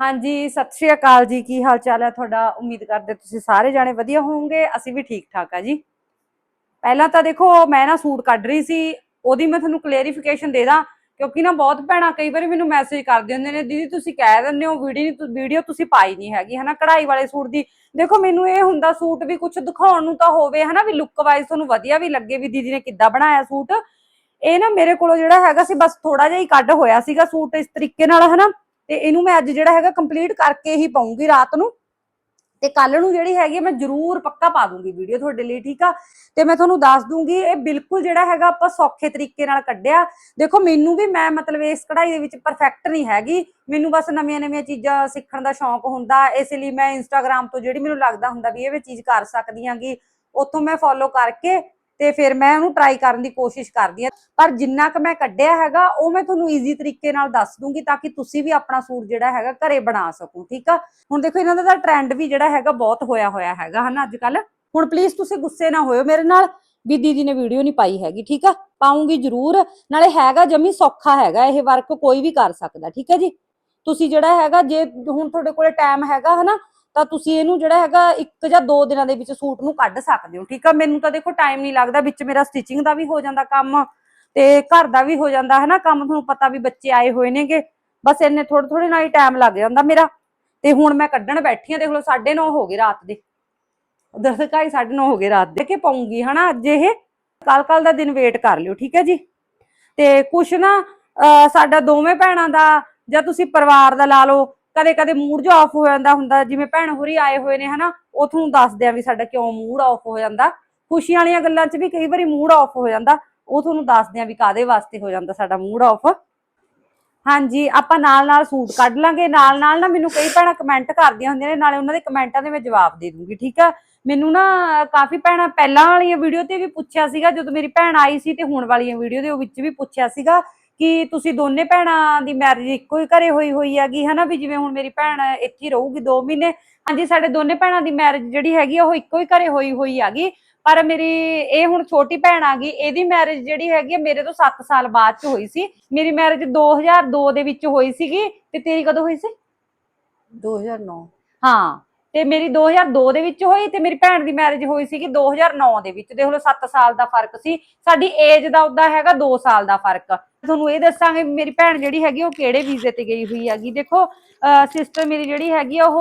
ਹਾਂਜੀ, ਸਤਿ ਸ਼੍ਰੀ ਅਕਾਲ ਜੀ। ਕੀ ਹਾਲ ਚਾਲ ਹੈ ਤੁਹਾਡਾ? ਉਮੀਦ ਕਰਦੇ ਤੁਸੀਂ ਸਾਰੇ ਜਾਣੇ ਵਧੀਆ ਹੋਵੋਗੇ। ਅਸੀਂ ਵੀ ਠੀਕ ਠਾਕ ਆ ਜੀ। ਪਹਿਲਾਂ ਤਾਂ ਦੇਖੋ, ਮੈਂ ਨਾ ਸੂਟ ਕੱਢ ਰਹੀ ਸੀ। ਉਹਦੀ ਮੈਂ ਤੁਹਾਨੂੰ ਕਲੇਰੀਫਿਕੇਸ਼ਨ ਦੇ ਦਾਂ, ਕਿਉਂਕਿ ਨਾ ਬਹੁਤ ਭੈਣਾਂ ਕਈ ਵਾਰੀ ਮੈਨੂੰ ਮੈਸੇਜ ਕਰਦੇ ਹੁੰਦੇ ਨੇ, ਦੀਦੀ, ਤੁਸੀਂ ਕਹਿ ਦਿੰਦੇ ਹੋ, ਵੀਡੀਓ ਵੀਡੀਓ ਤੁਸੀਂ ਪਾਈ ਨਹੀਂ ਹੈਗੀ। ਹਨਾ, ਕਢਾਈ ਵਾਲੇ ਸੂਟ ਦੀ। ਦੇਖੋ, ਮੈਨੂੰ ਇਹ ਹੁੰਦਾ ਸੂਟ ਵੀ ਕੁਝ ਦਿਖਾਉਣ ਨੂੰ ਤਾਂ ਹੋਵੇ, ਹਨਾ, ਵੀ ਲੁੱਕ ਵਾਈਜ਼ ਤੁਹਾਨੂੰ ਵਧੀਆ ਵੀ ਲੱਗੇ ਵੀ ਦੀਦੀ ਨੇ ਕਿੱਦਾਂ ਬਣਾਇਆ ਸੂਟ। ਇਹ ਨਾ ਮੇਰੇ ਕੋਲੋਂ ਜਿਹੜਾ ਹੈਗਾ ਸੀ, ਬਸ ਥੋੜਾ ਜਿਹਾ ਹੀ ਕੱਢ ਹੋਇਆ ਸੀਗਾ ਸੂਟ ਇਸ ਤਰੀਕੇ ਨਾਲ, ਹਨਾ। ਤੇ ਇਹਨੂੰ ਮੈਂ ਅੱਜ ਜਿਹੜਾ ਹੈਗਾ ਕੰਪਲੀਟ ਕਰਕੇ ਹੀ ਪਾਉਂਗੀ ਰਾਤ ਨੂੰ। ਤੇ ਕੱਲ ਨੂੰ ਜਿਹੜੀ ਹੈਗੀ ਮੈਂ ਜ਼ਰੂਰ ਪੱਕਾ ਪਾ ਦੂੰਗੀ ਵੀਡੀਓ ਤੁਹਾਡੇ ਲਈ, ਠੀਕ ਆ? ਤੇ ਮੈਂ ਤੁਹਾਨੂੰ ਦੱਸ ਦੂੰਗੀ, ਇਹ ਬਿਲਕੁਲ ਜਿਹੜਾ ਹੈਗਾ ਆਪਾਂ ਸੌਖੇ ਤਰੀਕੇ ਨਾਲ ਕੱਢਿਆ। ਦੇਖੋ, ਮੈਨੂੰ ਵੀ ਮੈਂ ਮਤਲਬ ਇਸ ਕਢਾਈ ਦੇ ਵਿੱਚ ਪਰਫੈਕਟ ਨਹੀਂ ਹੈਗੀ। ਮੈਨੂੰ ਬਸ ਨਵੀਆਂ ਨਵੀਆਂ ਚੀਜ਼ਾਂ ਸਿੱਖਣ ਦਾ ਸ਼ੌਂਕ ਹੁੰਦਾ। ਇਸ ਲਈ ਮੈਂ ਇੰਸਟਾਗ੍ਰam ਤੋਂ ਜਿਹੜੀ ਮੈਨੂੰ ਲੱਗਦਾ ਹੁੰਦਾ ਵੀ ਇਹ ਵੀ ਚੀਜ਼ ਕਰ ਸਕਦੀ ਆਂਗੀ ਉੱਥੋਂ ਮੈਂ ਫੋਲੋ ਕਰਕੇ ਤੇ ਫਿਰ ਮੈਂ ਉਹਨੂੰ ਟਰਾਈ ਕਰਨ ਦੀ ਕੋਸ਼ਿਸ਼ ਕਰਦੀ ਆ ਪਰ ਜਿੰਨਾ ਕੁ ਮੈਂ ਕੱਢਿਆ ਹੈਗਾ, ਉਹ ਮੈਂ ਤੁਹਾਨੂੰ ਈਜ਼ੀ ਤਰੀਕੇ ਨਾਲ ਦੱਸ ਦੂੰਗੀ ਤਾਂ ਕਿ ਤੁਸੀਂ ਵੀ ਆਪਣਾ ਸੂਟ ਜਿਹੜਾ ਹੈਗਾ ਘਰੇ ਬਣਾ ਸਕੋ, ਠੀਕ ਆ? ਹੁਣ ਦੇਖੋ ਇਹਨਾਂ ਦਾ ਤਾਂ ਟ੍ਰੈਂਡ ਵੀ ਜਿਹੜਾ ਹੈਗਾ ਬਹੁਤ ਹੋਇਆ ਹੋਇਆ ਹੈਗਾ, ਹਨਾ ਅੱਜ ਕੱਲ ਹੁਣ ਪਲੀਜ਼ ਤੁਸੀਂ ਗੁੱਸੇ ਨਾ ਹੋਇਓ ਮੇਰੇ ਨਾਲ ਵੀ ਦੀਦੀ ਨੇ ਵੀਡੀਓ ਨਹੀਂ ਪਾਈ ਹੈਗੀ, ਠੀਕ ਆ? ਪਾਉਂਗੀ ਜ਼ਰੂਰ, ਨਾਲੇ ਹੈਗਾ ਜਮੀ ਸੌਖਾ ਹੈਗਾ ਇਹ ਵਰਕ ਕੋਈ ਵੀ ਕਰ ਸਕਦਾ, ਠੀਕ ਹੈ ਜੀ? ਤੁਸੀਂ ਜਿਹੜਾ ਹੈਗਾ ਜੇ ਹੁਣ ਤੁਹਾਡੇ ਕੋਲੇ ਟਾਈਮ ਹੈਗਾ, ਹਨਾ ਤਾਂ ਤੁਸੀਂ ਇਹਨੂੰ ਜਿਹੜਾ ਹੈਗਾ ਇੱਕ ਜਾਂ ਦੋ ਦਿਨਾਂ ਦੇ ਵਿੱਚ ਸੂਟ ਨੂੰ ਕੱਢ ਸਕਦੇ ਹੋ, ਠੀਕ ਆ? ਮੈਨੂੰ ਤਾਂ ਦੇਖੋ ਟਾਈਮ ਨਹੀਂ ਲੱਗਦਾ, ਵਿੱਚ ਮੇਰਾ ਸਟਿਚਿੰਗ ਦਾ ਵੀ ਹੋ ਜਾਂਦਾ ਕੰਮ ਤੇ ਘਰ ਦਾ ਵੀ ਹੋ ਜਾਂਦਾ ਹੈ ਨਾ ਕੰਮ ਤੁਹਾਨੂੰ ਪਤਾ ਵੀ ਬੱਚੇ ਆਏ ਹੋਏ ਨੇਗੇ, ਬਸ ਇੰਨੇ ਥੋੜੇ ਥੋੜੇ ਨਾਲ ਹੀ ਟਾਈਮ ਲੱਗ ਜਾਂਦਾ ਮੇਰਾ। ਤੇ ਹੁਣ ਮੈਂ ਕੱਢਣ ਬੈਠੀ ਆ ਦੇਖ ਲਓ 9:30 ਹੋ ਗਏ ਰਾਤ ਦੇ। ਉਧਰ ਤੇ ਕਾਈ 9:30 ਹੋ ਗਏ ਰਾਤ ਦੇ। ਕੇ ਪਾਉਂਗੀ, ਹਨਾ? ਅੱਜ ਇਹ ਕੱਲ ਕੱਲ ਦਾ ਦਿਨ ਵੇਟ ਕਰ ਲਿਓ, ਠੀਕ ਹੈ ਜੀ? ਤੇ ਕੁਛ ਨਾ ਸਾਡਾ ਦੋਵੇਂ ਭੈਣਾਂ ਦਾ ਜਾਂ ਤੁਸੀਂ ਪਰਿਵਾਰ ਦਾ ਲਾ ਲਓ ਕਦੇ ਕਦੇ ਮੂਡ ਜੋ ਆਫ ਹੋ ਜਾਂਦਾ ਹੁੰਦਾ, ਜਿਵੇਂ ਭੈਣ ਹੋਰੀ ਆਏ ਹੋਏ ਨੇ, ਹਨਾ, ਉਹ ਦੱਸਦੇ ਆ ਵੀ ਸਾਡਾ ਕਿਉਂ ਮੂਡ ਆਫ ਹੋ ਜਾਂਦਾ। ਖੁਸ਼ੀਆਂ ਵਾਲੀਆਂ ਗੱਲਾਂ 'ਚ ਵੀ ਕਈ ਵਾਰੀ ਮੂਡ ਆਫ ਹੋ ਜਾਂਦਾ, ਉਹ ਤੁਹਾਨੂੰ ਦੱਸਦੇ ਆ ਵੀ ਕਾਦੇ ਵਾਸਤੇ ਹੋ ਜਾਂਦਾ ਸਾਡਾ ਮੂਡ ਆਫ ਹਾਂਜੀ, ਆਪਾਂ ਨਾਲ ਨਾਲ ਸੂਟ ਕੱਢ ਲਾਂਗੇ ਨਾਲ ਨਾਲ ਨਾ ਮੈਨੂੰ ਕਈ ਭੈਣਾਂ ਕਮੈਂਟ ਕਰਦੀਆਂ ਹੁੰਦੀਆਂ ਨੇ, ਨਾਲੇ ਉਹਨਾਂ ਦੇ ਕਮੈਂਟਾਂ ਦੇ ਮੈਂ ਜਵਾਬ ਦੇ ਦੂੰਗੀ, ਠੀਕ ਆ? ਮੈਨੂੰ ਨਾ ਕਾਫੀ ਭੈਣਾਂ ਪਹਿਲਾਂ ਵਾਲੀਆਂ ਵੀਡੀਓ ਤੇ ਵੀ ਪੁੱਛਿਆ ਸੀਗਾ, ਜਦੋਂ ਮੇਰੀ ਭੈਣ ਆਈ ਸੀ ਤੇ ਹੁਣ ਵਾਲੀਆਂ ਵੀਡੀਓ ਦੇ ਵਿੱਚ ਵੀ ਪੁੱਛਿਆ ਸੀਗਾ ਕਿ ਤੁਸੀਂ ਦੋਨੇ ਭੈਣਾਂ ਦੀ ਮੈਰਿਜ ਇੱਕੋ ਹੀ ਘਰੇ ਹੋਈ ਹੋਈ ਹੈਗੀ ਹਨਾ? ਵੀ ਜਿਵੇਂ ਹੁਣ ਮੇਰੀ ਭੈਣ ਇੱਥੇ ਹੀ ਰਹੂਗੀ 2 ਮਹੀਨੇ। ਹਾਂਜੀ ਸਾਡੇ ਦੋਨੇ ਭੈਣਾਂ ਦੀ ਮੈਰਿਜ ਜਿਹੜੀ ਹੈਗੀ ਉਹ ਇੱਕੋ ਹੀ ਘਰੇ ਹੋਈ ਹੋਈ ਹੈਗੀ। ਪਰ ਮੇਰੀ ਇਹ ਹੁਣ ਛੋਟੀ ਭੈਣ ਆ ਗਈ ਇਹਦੀ ਮੈਰਿਜ ਜਿਹੜੀ ਹੈਗੀ ਮੇਰੇ ਤੋਂ 7 ਸਾਲ ਬਾਅਦ ਚ ਹੋਈ ਸੀ। ਮੇਰੀ ਮੈਰਿਜ 2002 ਦੇ ਵਿੱਚ ਹੋਈ ਸੀਗੀ। ਤੇ ਤੇਰੀ ਕਦੋਂ ਹੋਈ ਸੀ? 2009 ਹਾਂ। ਤੇ ਮੇਰੀ 2002 ਦੇ ਵਿੱਚ ਹੋਈ ਤੇ ਮੇਰੀ ਭੈਣ ਦੀ ਮੈਰਿਜ ਹੋਈ ਸੀਗੀ 2009 ਦੇ ਵਿੱਚ। ਦੇਖ ਲਓ 7 ਸਾਲ ਦਾ ਫ਼ਰਕ ਸੀ। ਸਾਡੀ ਏਜ ਦਾ ਉਹਦਾ ਹੈਗਾ 2 ਸਾਲ ਦਾ ਫ਼ਰਕ। ਤੁਹਾਨੂੰ ਇਹ ਦੱਸਾਂਗੇ ਮੇਰੀ ਭੈਣ ਜਿਹੜੀ ਹੈਗੀ ਉਹ ਕਿਹੜੇ ਵੀਜ਼ੇ ਤੇ ਗਈ ਹੋਈ ਹੈਗੀ। ਦੇਖੋ ਸਿਸਟਰ ਮੇਰੀ ਜਿਹੜੀ ਹੈਗੀ ਉਹ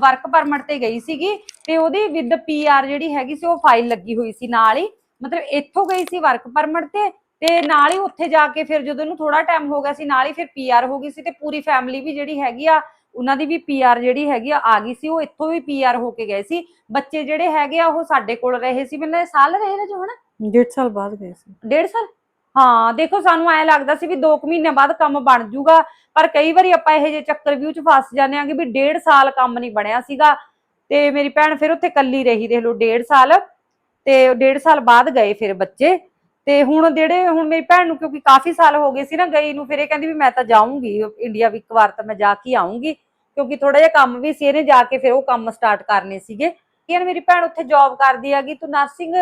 ਵਰਕ ਪਰਮਿਟ ਤੇ ਗਈ ਸੀਗੀ ਤੇ ਉਹਦੀ ਵਿਦ ਪੀਆਰ ਜਿਹੜੀ ਹੈਗੀ ਸੀ, ਉਹ ਫਾਈਲ ਲੱਗੀ ਹੋਈ ਸੀ ਨਾਲ ਹੀ। ਮਤਲਬ ਇੱਥੋਂ ਗਈ ਸੀ ਵਰਕ ਪਰਮਿਟ ਤੇ ਤੇ ਨਾਲ ਹੀ ਉੱਥੇ ਜਾ ਕੇ ਫਿਰ ਜਦੋਂ ਇਹਨੂੰ ਥੋੜਾ ਟਾਈਮ ਹੋ ਗਿਆ ਸੀ, ਨਾਲ ਹੀ ਫਿਰ ਪੀਆਰ ਹੋ ਗਈ ਸੀ ਤੇ ਪੂਰੀ ਫੈਮਿਲੀ ਵੀ ਜਿਹੜੀ ਹੈਗੀ ਆ ਉਹਨਾਂ ਦੀ ਵੀ ਪੀਆਰ ਜਿਹੜੀ ਹੈਗੀ ਆ ਆ ਗਈ ਸੀ ਉਹ ਇੱਥੋਂ ਵੀ ਪੀਆਰ ਹੋ ਕੇ ਗਏ ਸੀ। ਬੱਚੇ ਜਿਹੜੇ ਹੈਗੇ ਆ ਉਹ ਸਾਡੇ ਕੋਲ ਰਹੇ ਸੀ। ਮੈਨੂੰ ਸਾਲ ਰਹੇ ਨੇ ਜੋ ਹਨਾ? ਡੇਢ ਸਾਲ ਬਾਅਦ ਗਏ ਸੀ। ਡੇਢ ਸਾਲ? ਹਾਂ ਦੇਖੋ ਸਾਨੂੰ ਐ ਲੱਗਦਾ ਸੀ ਵੀ 2 ਮਹੀਨੇ ਬਾਅਦ ਕੰਮ ਬਣ ਜਾਊਗਾ ਪਰ ਕਈ ਵਾਰੀ ਆਪਾਂ ਇਹੋ ਜਿਹੇ ਚੱਕਰ ਵਿਊ ਚ ਫਸ ਜਾਂਦੇ ਆਂਗੇ ਵੀ ਡੇਢ ਸਾਲ ਕੰਮ ਨਹੀਂ ਬਣਿਆ ਸੀਗਾ। ਤੇ ਮੇਰੀ ਭੈਣ ਫਿਰ ਉੱਥੇ ਕੱਲੀ ਰਹੀ ਦੇਖ ਲਓ ਡੇਢ ਸਾਲ। ਤੇ ਡੇਢ ਸਾਲ ਬਾਅਦ ਗਏ ਫਿਰ ਬੱਚੇ। ਤੇ ਹੁਣ ਜਿਹੜੇ ਹੁਣ ਮੇਰੀ ਭੈਣ ਨੂੰ ਕਿਉਂਕਿ ਕਾਫੀ ਸਾਲ ਹੋ ਗਏ ਸੀ ਨਾ ਗਈ ਨੂੰ ਫਿਰ ਇਹ ਕਹਿੰਦੀ ਵੀ ਮੈਂ ਤਾਂ ਜਾਊਂਗੀ ਇੰਡੀਆ ਵੀ ਇੱਕ ਵਾਰ ਤਾਂ ਮੈਂ ਜਾ ਕੇ ਆਊਂਗੀ। ਕਿਉਂਕਿ ਥੋੜਾ ਜਿਹਾ ਕੰਮ ਵੀ ਸੀ ਇਹਨੇ ਜਾ ਕੇ ਫਿਰ ਉਹ ਕੰਮ ਸਟਾਰਟ ਕਰਨੇ ਸੀਗੇ। ਯਾਰ ਮੇਰੀ ਭੈਣ ਉੱਥੇ ਜੌਬ ਕਰਦੀ ਹੈਗੀ ਤੂੰ ਨਰਸਿੰਗ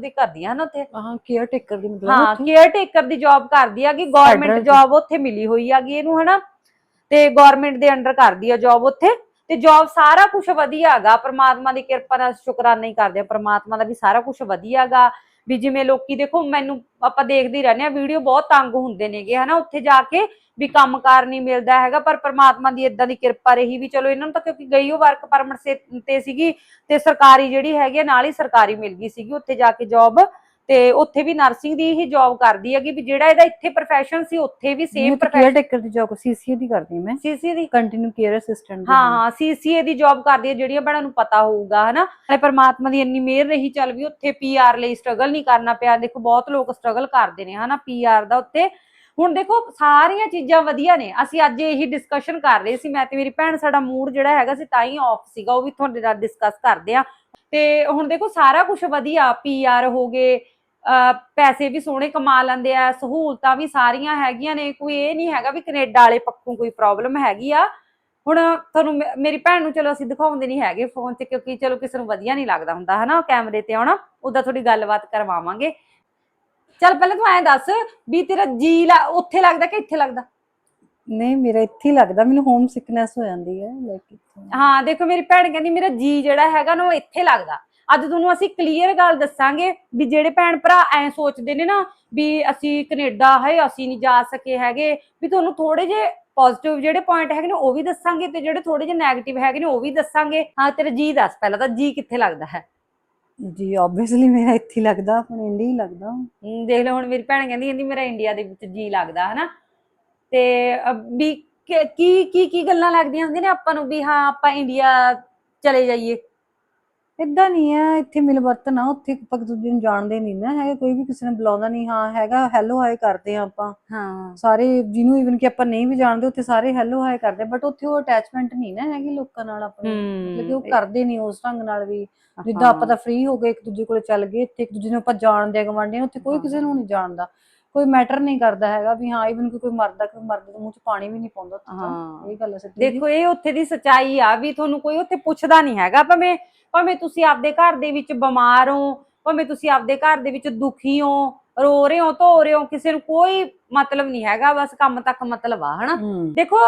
ਦੀ ਕਰਦੀ ਹੈ ਨਾ ਉੱਥੇ? ਹਾਂ ਕੇਅਰ ਟੇਕਰ ਦੀ ਮਤਲਬ ਹਾਂ ਕੇਅਰ ਟੇਕਰ ਦੀ ਜੌਬ ਕਰਦੀ ਹੈਗੀ ਗਵਰਨਮੈਂਟ। ਜੌਬ ਉੱਥੇ ਮਿਲੀ ਹੋਈ ਹੈਗੀ ਇਹਨੂੰ ਹਨਾ? ਤੇ ਗਵਰਨਮੈਂਟ ਦੇ ਅੰਡਰ ਕਰਦੀ ਆ ਜੌਬ ਉੱਥੇ। ਤੇ ਜੌਬ ਸਾਰਾ ਕੁਝ ਵਧੀਆ ਹੈਗਾ ਪ੍ਰਮਾਤਮਾ ਦੀ ਕਿਰਪਾ ਨਾਲ ਸ਼ੁਕਰਾਨਾ ਹੀ ਕਰਦੇ ਆ ਪ੍ਰਮਾਤਮਾ ਦਾ ਵੀ ਸਾਰਾ ਕੁਝ ਵਧੀਆ ਹੈਗਾ। ਵੀ ਜਿਵੇਂ ਲੋਕੀ ਦੇਖੋ ਮੈਨੂੰ ਆਪਾਂ ਦੇਖਦੇ ਰਹਿੰਦੇ ਆ ਵੀਡੀਓ ਬਹੁਤ ਤੰਗ ਹੁੰਦੇ ਨੇਗੇ ਹਨਾ ਉੱਥੇ ਜਾ ਕੇ ਵੀ ਕੰਮਕਾਰ ਨਹੀਂ ਮਿਲਦਾ ਹੈਗਾ ਪਰ ਪ੍ਰਮਾਤਮਾ ਦੀ ਇਦਾਂ ਦੀ ਕਿਰਪਾ ਰਹੀ ਵੀ ਚਲੋ ਇਹਨਾਂ ਨੂੰ ਤਾਂ ਕਿਉਂਕਿ ਗਈ ਉਹ ਵਰਕ ਪਰਮਿਟ ਤੇ ਸੀਗੀ ਤੇ ਸਰਕਾਰੀ ਜਿਹੜੀ ਹੈਗੀ ਆ, ਨਾਲ ਹੀ ਸਰਕਾਰੀ ਮਿਲ ਗਈ ਸੀਗੀ ਉੱਥੇ ਜਾ ਕੇ ਜੌਬ ਤੇ ਉੱਥੇ ਵੀ ਨਰਸਿੰਗ ਦੀ ਹੀ ਜੌਬ ਕਰਦੀ ਹੈਗੀ ਵੀ ਜਿਹੜਾ ਇਹਦਾ ਇੱਥੇ ਪ੍ਰੋਫੈਸ਼ਨ ਸੀ ਉੱਥੇ ਵੀ ਸੇਮ ਕੇਅਰ ਟੇਕਰ ਦੀ ਜੌਬ ਸੀਸੀਏ ਦੀ ਕਰਦੀ ਮੈਂ। ਸੀਸੀ ਦੀ? ਕੰਟੀਨਿਊ ਕੇਅਰ ਅਸਿਸਟੈਂਟ ਹਾਂ ਹਾਂ ਸੀਸੀਏ ਦੀ ਜੌਬ ਕਰਦੀ ਹੈ ਜਿਹੜੀਆਂ ਭੈਣਾਂ ਨੂੰ ਪਤਾ ਹੋਊਗਾ ਹਨਾ? ਤੇ ਪਰਮਾਤਮਾ ਦੀ ਇੰਨੀ ਮਿਹਰ ਰਹੀ ਚੱਲ ਵੀ ਉੱਥੇ ਪੀਆਰ ਲਈ ਸਟਰਗਲ ਨਹੀਂ ਕਰਨਾ ਪਿਆ। ਦੇਖੋ ਬਹੁਤ ਲੋਕ ਸਟਰਗਲ ਕਰਦੇ ਨੇ ਹਨਾ ਪੀਆਰ ਦਾ ਉੱਤੇ। ਹੁਣ ਦੇਖੋ ਸਾਰੀਆਂ ਚੀਜ਼ਾਂ ਵਧੀਆ ਨੇ। ਅਸੀਂ ਅੱਜ ਇਹੀ ਡਿਸਕਸ਼ਨ ਕਰ ਰਹੇ ਸੀ। ਮੈਂ ਤੇ ਮੇਰੀ ਭੈਣ ਸਾਡਾ ਮੂਡ ਜਿਹੜਾ ਹੈਗਾ ਸੀ ਤਾਂ ਹੀ ਆਫ ਸੀਗਾ। ਉਹ ਵੀ ਤੁਹਾਡੇ ਨਾਲ ਡਿਸਕਸ ਕਰਦੇ ਆ ਤੇ ਹੁਣ ਦੇਖੋ ਸਾਰਾ ਕੁਝ ਵਧੀਆ। ਪੀਆਰ ਹੋ ਗਏ ਪੈਸੇ ਵੀ ਸੋਹਣੇ ਕਮਾ ਲੈਂਦੇ ਆ ਸਹੂਲਤਾਂ ਵੀ ਸਾਰੀਆਂ ਹੈਗੀਆਂ ਨੇ ਕੋਈ ਇਹ ਨਹੀਂ ਹੈਗਾ ਵੀ ਕੈਨੇਡਾ ਵਾਲੇ ਪੱਖੋਂ ਕੋਈ ਪ੍ਰੋਬਲਮ ਹੈਗੀ ਆ। ਹੁਣ ਤੁਹਾਨੂੰ ਮੇਰੀ ਭੈਣ ਨੂੰ ਚਲੋ ਅਸੀਂ ਦਿਖਾਉਂਦੇ ਨਹੀਂ ਹੈਗੇ ਫੋਨ ਤੇ ਕਿਉਂਕਿ ਚਲੋ ਕਿਸੇ ਨੂੰ ਵਧੀਆ ਨਹੀਂ ਲੱਗਦਾ ਹੁੰਦਾ ਹਨਾ ਕੈਮਰੇ ਤੇ ਆਉਣਾ ਉਦਾਂ ਥੋੜੀ ਗੱਲਬਾਤ ਕਰਵਾਵਾਂਗੇ। ਚੱਲ ਪਹਿਲਾਂ ਤੂੰ ਐਂ ਦੱਸ ਵੀ ਤੇਰਾ ਜੀ ਲਾ ਉੱਥੇ ਲੱਗਦਾ ਕਿ ਇੱਥੇ ਲੱਗਦਾ? ਨਹੀਂ ਮੇਰਾ ਇੱਥੇ ਹੀ ਲੱਗਦਾ ਮੈਨੂੰ ਹੋਮ ਸਿਕਨੈਸ ਹੋ ਜਾਂਦੀ ਹੈ ਲਾਈਕ ਹਾਂ ਦੇਖੋ ਮੇਰੀ ਭੈਣ ਕਹਿੰਦੀ ਮੇਰਾ ਜੀ ਜਿਹੜਾ ਹੈਗਾ ਨਾ ਉਹ ਇੱਥੇ ਲੱਗਦਾ। ਅੱਜ ਤੁਹਾਨੂੰ ਅਸੀਂ ਕਲੀਅਰ ਗੱਲ ਦੱਸਾਂਗੇ ਵੀ ਜਿਹੜੇ ਭੈਣ ਭਰਾ ਐ ਸੋਚਦੇ ਨੇ ਨਾ ਵੀ ਅਸੀਂ ਕੈਨੇਡਾ ਹੈ ਅਸੀਂ ਨਹੀਂ ਜਾ ਸਕੇ ਹੈਗੇ ਵੀ ਤੁਹਾਨੂੰ ਥੋੜੇ ਜੇ ਪੋਜ਼ਿਟਿਵ ਜਿਹੜੇ ਪੁਆਇੰਟ ਹੈਗੇ ਨੇ ਉਹ ਵੀ ਦੱਸਾਂਗੇ ਤੇ ਜਿਹੜੇ ਥੋੜੇ ਜਿਹੇ 네ਗੇਟਿਵ ਹੈਗੇ ਨੇ ਉਹ ਵੀ ਦੱਸਾਂਗੇ। ਹਾਂ ਤੇਰਾ ਜੀ ਦੱਸ ਪਹਿਲਾਂ ਤਾਂ ਜੀ ਕਿੱਥੇ ਲੱਗਦਾ ਹੈ? ਜੀ ਆਬਵੀਅਸਲੀ ਮੇਰਾ ਇੱਥੇ ਲੱਗਦਾ ਆਪਣੇ ਇੰਡੀਆ ਹੀ ਲੱਗਦਾ। ਦੇਖ ਲਓ ਹੁਣ ਮੇਰੀ ਭੈਣ ਕਹਿੰਦੀ ਕਹਿੰਦੀ ਮੇਰਾ ਇੰਡੀਆ ਦੇ ਵਿੱਚ ਜੀ ਲੱਗਦਾ ਹਨਾ? ਤੇ ਵੀ ਕੀ ਕੀ ਕੀ ਗੱਲਾਂ ਲੱਗਦੀਆਂ ਹੁੰਦੀਆਂ ਨੇ ਆਪਾਂ ਨੂੰ ਵੀ ਹਾਂ ਆਪਾਂ ਇੰਡੀਆ ਚਲੇ ਜਾਈਏ? ਇਦਾਂ ਨਹੀਂ ਹੈ ਇੱਥੇ ਮਿਲ ਵਰਤਨ ਆ ਉੱਥੇ ਆਪਾਂ ਇੱਕ ਦੂਜੇ ਨੂੰ ਜਾਣਦੇ ਨਹੀਂ ਨਾ ਹੈਗੇ ਕੋਈ ਵੀ ਕਿਸੇ ਨੇ ਬੁਲਾਉਂਦਾ ਨਹੀਂ ਹਾਂ ਹੈਗਾ ਹੈਲੋ ਹਾਈ ਕਰਦੇ ਆ ਆਪਾਂ। ਹਾਂ। ਸਾਰੇ ਜਿਹਨੂੰ ਇਵਨ ਕਿ ਆਪਾਂ ਨਹੀਂ ਵੀ ਜਾਣਦੇ ਉੱਥੇ ਸਾਰੇ ਹੈਲੋ ਹਾਈ ਕਰਦੇ ਬਟ ਉੱਥੇ ਉਹ ਅਟੈਚਮੈਂਟ ਨਹੀਂ ਨਾ ਹੈਗੀ ਲੋਕਾਂ ਨਾਲ ਆਪਣੇ ਮਤਲਬ ਕਿ ਉਹ ਕਰਦੇ ਨਹੀਂ ਉਸ ਢੰਗ ਨਾਲ ਵੀ। ਜਿੱਦਾਂ ਆਪਾਂ ਤਾਂ ਫ੍ਰੀ ਹੋ ਗਏ ਇੱਕ ਦੂਜੇ ਕੋਲੇ ਚੱਲ ਗਏ ਇੱਥੇ ਇੱਕ ਦੂਜੇ ਨੂੰ ਆਪਾਂ ਜਾਣਦੇ ਆ ਗਵਾਂਢੀਆਂ ਉੱਥੇ ਕੋਈ ਕਿਸੇ ਨੂੰ ਨਹੀਂ ਜਾਣਦਾ। ਕੋਈ ਮੈਟਰ ਨਹੀਂ ਕਰਦਾ ਹੈਗਾ ਵੀ ਹਾਂ ਇਵਨ ਕੋਈ ਮਰਦਾ ਕੋਈ ਮਰਦੇ ਦੇ ਮੂੰਹ 'ਚ ਪਾਣੀ ਵੀ ਨਹੀਂ ਪਾਉਂਦਾ ਉੱਥੇ ਤਾਂ। ਹਾਂ। ਇਹ ਗੱਲ ਹੈ ਸੱਚੀ। ਦੇਖੋ ਇਹ ਉੱਥੇ ਦੀ ਸਚਾਈ ਆ ਵੀ ਤੁਹਾਨੂੰ ਕੋਈ ਉੱਥੇ ਪੁੱਛਦਾ ਨਹੀਂ ਹੈਗਾ। ਭਾਵੇਂ ਭਾਵੇਂ ਤੁਸੀਂ ਆਪਦੇ ਘਰ ਦੇ ਵਿੱਚ ਬਿਮਾਰ ਹੋ ਭਾਵੇਂ ਤੁਸੀਂ ਆਪਦੇ ਘਰ ਦੇ ਵਿੱਚ ਦੁਖੀ ਹੋ ਰੋ ਰਹੇ ਹੋ ਧੋ ਰਹੇ ਹੋ ਕਿਸੇ ਨੂੰ ਕੋਈ ਮਤਲਬ ਨਹੀਂ ਹੈਗਾ। ਬਸ ਕੰਮ ਤੱਕ ਮਤਲਬ ਆ ਹਨਾ? ਹੂੰ। ਦੇਖੋ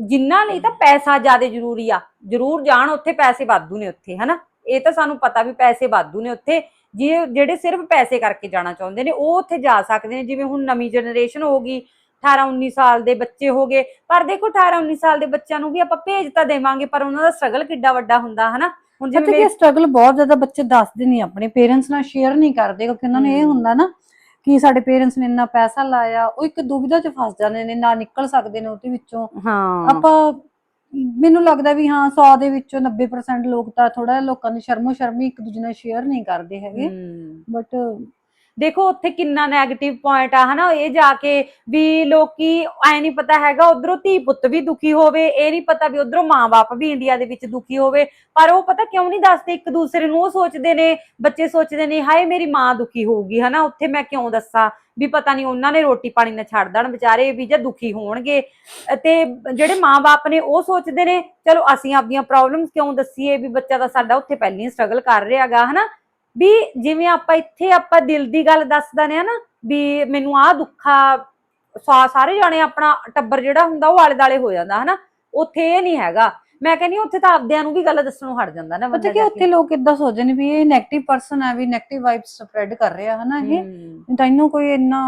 ਜਿੰਨਾਂ ਲਈ ਤਾਂ ਪੈਸਾ ਜ਼ਿਆਦਾ ਜ਼ਰੂਰੀ ਆ। ਜ਼ਰੂਰ ਜਾਣ ਉੱਥੇ ਪੈਸੇ ਵਾਧੂ ਨੇ ਉੱਥੇ ਹਨਾ? ਇਹ ਤਾਂ ਸਾਨੂੰ ਪਤਾ ਵੀ ਪੈਸੇ ਵਾਧੂ ਨੇ ਉੱਥੇ। ਜੇ ਜਿਹੜੇ ਸਿਰਫ ਪੈਸੇ ਕਰਕੇ ਜਾਣਾ ਚਾਹੁੰਦੇ ਨੇ ਉਹ ਉੱਥੇ ਜਾ ਸਕਦੇ ਨੇ। ਜਿਵੇਂ ਹੁਣ ਨਵੀਂ ਜਨਰੇਸ਼ਨ ਹੋ ਗਈ 18 19 ਸਾਲ ਦੇ ਬੱਚੇ ਹੋ ਗਏ। ਪਰ ਦੇਖੋ 18 19 ਸਾਲ ਦੇ ਬੱਚਿਆਂ ਨੂੰ ਵੀ ਆਪਾਂ ਭੇਜ ਤਾਂ ਦੇਵਾਂਗੇ ਪਰ ਉਹਨਾਂ ਦਾ ਸਟਰਗਲ ਕਿੱਡਾ ਵੱਡਾ ਹੁੰਦਾ ਹਨਾ? ਹੁਣ ਜਿਵੇਂ ਕੀ ਸਟਰਗਲ ਬਹੁਤ ਜ਼ਿਆਦਾ ਬੱਚੇ ਦੱਸਦੇ ਨਹੀਂ ਆਪਣੇ ਪੇਰੈਂਟਸ ਨਾਲ ਸ਼ੇਅਰ ਨਹੀਂ ਕਰਦੇ ਕਿਉਂਕਿ ਉਹਨਾਂ ਨੂੰ ਇਹ। ਹੁੰਦਾ ਨਾ ਕਿ ਸਾਡੇ ਪੇਰੈਂਟਸ ਨੇ ਇੰਨਾ ਪੈਸਾ ਲਾਇਆ ਉਹ ਇੱਕ ਦੁਬਿਧਾ ਚ ਫਸ ਜਾਂਦੇ ਨੇ ਨਾ ਨਿਕਲ ਸਕਦੇ ਨੇ ਉਹਦੇ ਵਿੱਚੋਂ। ਹਾਂ। ਆਪਾਂ ਮੈਨੂੰ ਲੱਗਦਾ ਵੀ ਹਾਂ 100 ਦੇ ਵਿੱਚੋਂ 90% ਲੋਕ ਤਾਂ ਥੋੜਾ ਲੋਕਾਂ ਦੀ ਸ਼ਰਮੋ ਸ਼ਰਮੀ ਇੱਕ ਦੂਜੇ ਨਾਲ ਸ਼ੇਅਰ ਨਹੀਂ ਕਰਦੇ ਹੈਗੇ ਹਮ। ਬਟ ਦੇਖੋ ਉੱਥੇ ਕਿੰਨਾ 네ਗੇਟਿਵ ਪੁਆਇੰਟ ਆ, ਹਨਾ? ਇਹ ਜਾ ਕੇ ਵੀ ਲੋਕੀ ਐ ਨਹੀਂ ਪਤਾ ਹੈਗਾ, ਉਧਰੋਂ ਧੀ ਪੁੱਤ ਵੀ ਦੁਖੀ ਹੋਵੇ, ਇਹ ਨਹੀਂ ਪਤਾ ਵੀ ਉਧਰੋਂ ਮਾਂ-ਬਾਪ ਵੀ ਇੰਡੀਆ ਦੇ ਵਿੱਚ ਦੁਖੀ ਹੋਵੇ, ਪਰ ਉਹ ਪਤਾ ਕਿਉਂ ਨਹੀਂ ਦੱਸਦੇ? ਇੱਕ ਦੂਸਰੇ ਨੂੰ ਉਹ ਸੋਚਦੇ ਨੇ, ਬੱਚੇ ਸੋਚਦੇ ਨੇ, ਹਾਏ, ਮੇਰੀ ਮਾਂ ਦੁਖੀ ਹੋਊਗੀ, ਹਨਾ? ਉੱਥੇ ਮੈਂ ਕਿਉਂ ਦੱਸਾਂ? ਵੀ ਪਤਾ ਨਹੀਂ ਉਹਨਾਂ ਨੇ ਰੋਟੀ ਪਾਣੀ ਨਾ ਛੱਡ ਦੇਣ ਵਿਚਾਰੇ ਵੀ ਜਾਂ ਦੁਖੀ ਹੋਣਗੇ। ਤੇ ਜਿਹੜੇ ਮਾਂ-ਬਾਪ ਨੇ ਉਹ ਸੋਚਦੇ ਨੇ, ਚਲੋ ਅਸੀਂ ਆਪਦੀਆਂ ਪ੍ਰੋਬਲਮਸ ਕਿਉਂ ਦੱਸੀਏ ਵੀ ਬੱਚਾ ਤਾਂ ਸਾਡਾ ਉੱਥੇ ਪਹਿਲਾਂ ਹੀ ਸਟਰਗਲ ਕਰ ਰਿਹਾਗਾ ਹਨਾ? ਵੀ ਜਿਵੇਂ ਆਪਾਂ ਇੱਥੇ ਆਪਾਂ ਦਿਲ ਦੀ ਗੱਲ ਦੱਸਦਾ ਨੇ ਨਾ ਵੀ ਮੈਨੂੰ ਆਹ ਦੁੱਖਾ ਸਾ- ਸਾਰੇ ਜਾਣੇ ਆਪਣਾ ਟੱਬਰ ਜਿਹੜਾ ਹੁੰਦਾ ਉਹ ਆਲੇ ਦਾਲੇ ਹੋ ਜਾਂਦਾ ਹਨਾ ਉੱਥੇ ਇਹ ਨਹੀਂ ਹੈਗਾ। ਮੈਂ ਕਹਿੰਦੀ ਉੱਥੇ ਤਾਂ ਆਪਦਿਆਂ ਨੂੰ ਵੀ ਗੱਲ ਦੱਸਣੋਂ ਹਟ ਜਾਂਦਾ ਨਾ ਪਤਾ ਬੰਦਾ ਕਿ। ਉੱਥੇ ਲੋਕ ਇਦਾਂ ਸੋਚਦੇ ਨੇ ਵੀ ਇਹ 네ਗੇਟਿਵ ਪਰਸਨ ਹੈ ਵੀ 네ਗੇਟਿਵ ਵਾਈਬਸ ਸਪਰੈਡ ਕਰ ਰਿਹਾ ਹਨਾ ਇਹ। ਤਾਂ ਇਹਨੂੰ ਕੋਈ ਇੰਨਾ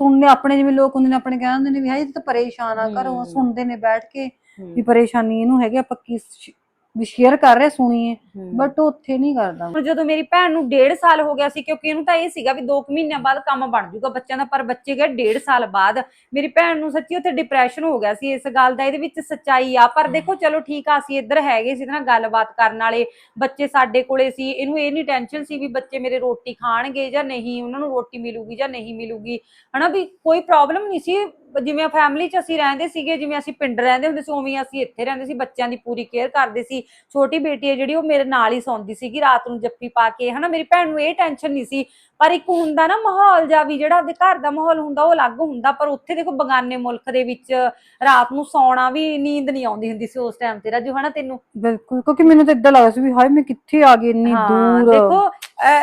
ਸੁਣਨੇ ਆਪਣੇ ਜਿਵੇਂ ਲੋਕ ਹੁੰਦੇ ਨੇ ਆਪਣੇ ਕਹਿੰਦੇ ਨੇ ਵੀ ਹਾਏ ਇਹ ਤਾਂ ਪਰੇਸ਼ਾਨ ਆ ਘਰੋਂ ਹਮ। ਸੁਣਦੇ ਨੇ ਬੈਠ ਕੇ। ਵੀ ਪਰੇਸ਼ਾਨੀ ਇਹਨੂੰ ਹੈਗੀ ਆਪਾਂ ਕੀ ਸ਼- ਵੀ ਸ਼ੇਅਰ ਕਰ ਰਹੇ ਸੁਣੀਏ ਬਟ ਉੱਥੇ ਨਹੀਂ ਕਰਦਾ। ਹੁਣ ਜਦੋਂ ਮੇਰੀ ਭੈਣ ਨੂੰ 1.5 ਸਾਲ ਹੋ ਗਿਆ ਸੀ ਕਿਉਂਕਿ ਇਹਨੂੰ ਤਾਂ ਇਹ ਸੀਗਾ ਵੀ 2 ਮਹੀਨਿਆਂ ਬਾਅਦ ਕੰਮ ਬਣ ਜਾਊਗਾ ਬੱਚਿਆਂ ਦਾ ਪਰ ਬੱਚੇ ਗਏ 1.5 ਸਾਲ ਬਾਅਦ। ਮੇਰੀ ਭੈਣ ਨੂੰ ਸੱਚੀ ਉੱਥੇ ਡਿਪਰੈਸ਼ਨ ਹੋ ਗਿਆ ਸੀ ਇਸ ਗੱਲ ਦਾ ਇਹਦੇ ਵਿੱਚ ਸੱਚਾਈ ਆ। ਪਰ ਦੇਖੋ ਚਲੋ ਠੀਕ ਆ ਅਸੀਂ ਇੱਧਰ ਹੈਗੇ ਸੀ ਨਾਲ ਗੱਲਬਾਤ ਕਰਨ ਵਾਲੇ ਬੱਚੇ ਸਾਡੇ ਕੋਲੇ ਸੀ। ਇਹਨੂੰ ਇਹ ਨਹੀਂ ਟੈਨਸ਼ਨ ਸੀ ਵੀ ਬੱਚੇ ਮੇਰੇ ਰੋਟੀ ਖਾਣਗੇ ਜਾਂ ਨਹੀਂ ਉਹਨਾਂ ਨੂੰ ਰੋਟੀ ਮਿਲੂਗੀ ਜਾਂ ਨਹੀਂ ਮਿਲੂਗੀ। ਹਨਾ ਵੀ ਕੋਈ ਪ੍ਰੋਬਲਮ ਨਹੀਂ ਸੀ ਜਿਵੇਂ ਫੈਮਿਲੀ 'ਚ ਅਸੀਂ ਰਹਿੰਦੇ ਸੀਗੇ ਜਿਵੇਂ ਅਸੀਂ ਪਿੰਡ ਰਹਿੰਦੇ ਹੁੰਦੇ ਸੀ ਉਵੇਂ ਅਸੀਂ ਇੱਥੇ ਰਹਿੰਦੇ ਸੀ ਬੱਚਿਆਂ ਦੀ ਪੂਰੀ ਕੇਅਰ ਕਰਦੇ ਸੀ। ਛੋਟੀ ਬੇਟੀ ਹੈ ਜਿਹੜੀ ਉਹ ਮੇਰੇ ਨਾਲ ਹੀ ਸੌਂਦੀ ਸੀਗੀ ਰਾਤ ਨੂੰ ਜੱਫੀ ਪਾ ਕੇ। ਹਨਾ ਮੇਰੀ ਭੈਣ ਨੂੰ ਇਹ ਟੈਨਸ਼ਨ ਨਹੀਂ ਸੀ ਪਰ ਇੱਕ ਹੁੰਦਾ ਨਾ ਮਾਹੌਲ ਜਾਂ ਵੀ ਜਿਹੜਾ ਆਪਦੇ ਘਰ ਦਾ ਮਾਹੌਲ ਹੁੰਦਾ ਉਹ ਅਲੱਗ ਹੁੰਦਾ। ਪਰ ਉੱਥੇ ਦੇਖੋ ਬਗਾਨੇ ਮੁਲਕ ਦੇ ਵਿੱਚ ਰਾਤ ਨੂੰ ਸੌਣਾ ਵੀ ਨੀਂਦ ਨਹੀਂ ਆਉਂਦੀ ਹੁੰਦੀ ਸੀ ਉਸ ਟਾਈਮ ਤੇ। ਰਾਜੂ ਹਨਾ ਤੈਨੂੰ? ਬਿਲਕੁਲ ਕਿਉਂਕਿ ਮੈਨੂੰ ਤਾਂ ਇਦਾਂ ਲੱਗਦਾ ਸੀ ਵੀ ਹਾਏ ਮੈਂ ਕਿੱਥੇ ਆ ਗਈ ਇੰਨੀ ਦੂਰ? ਦੇਖੋ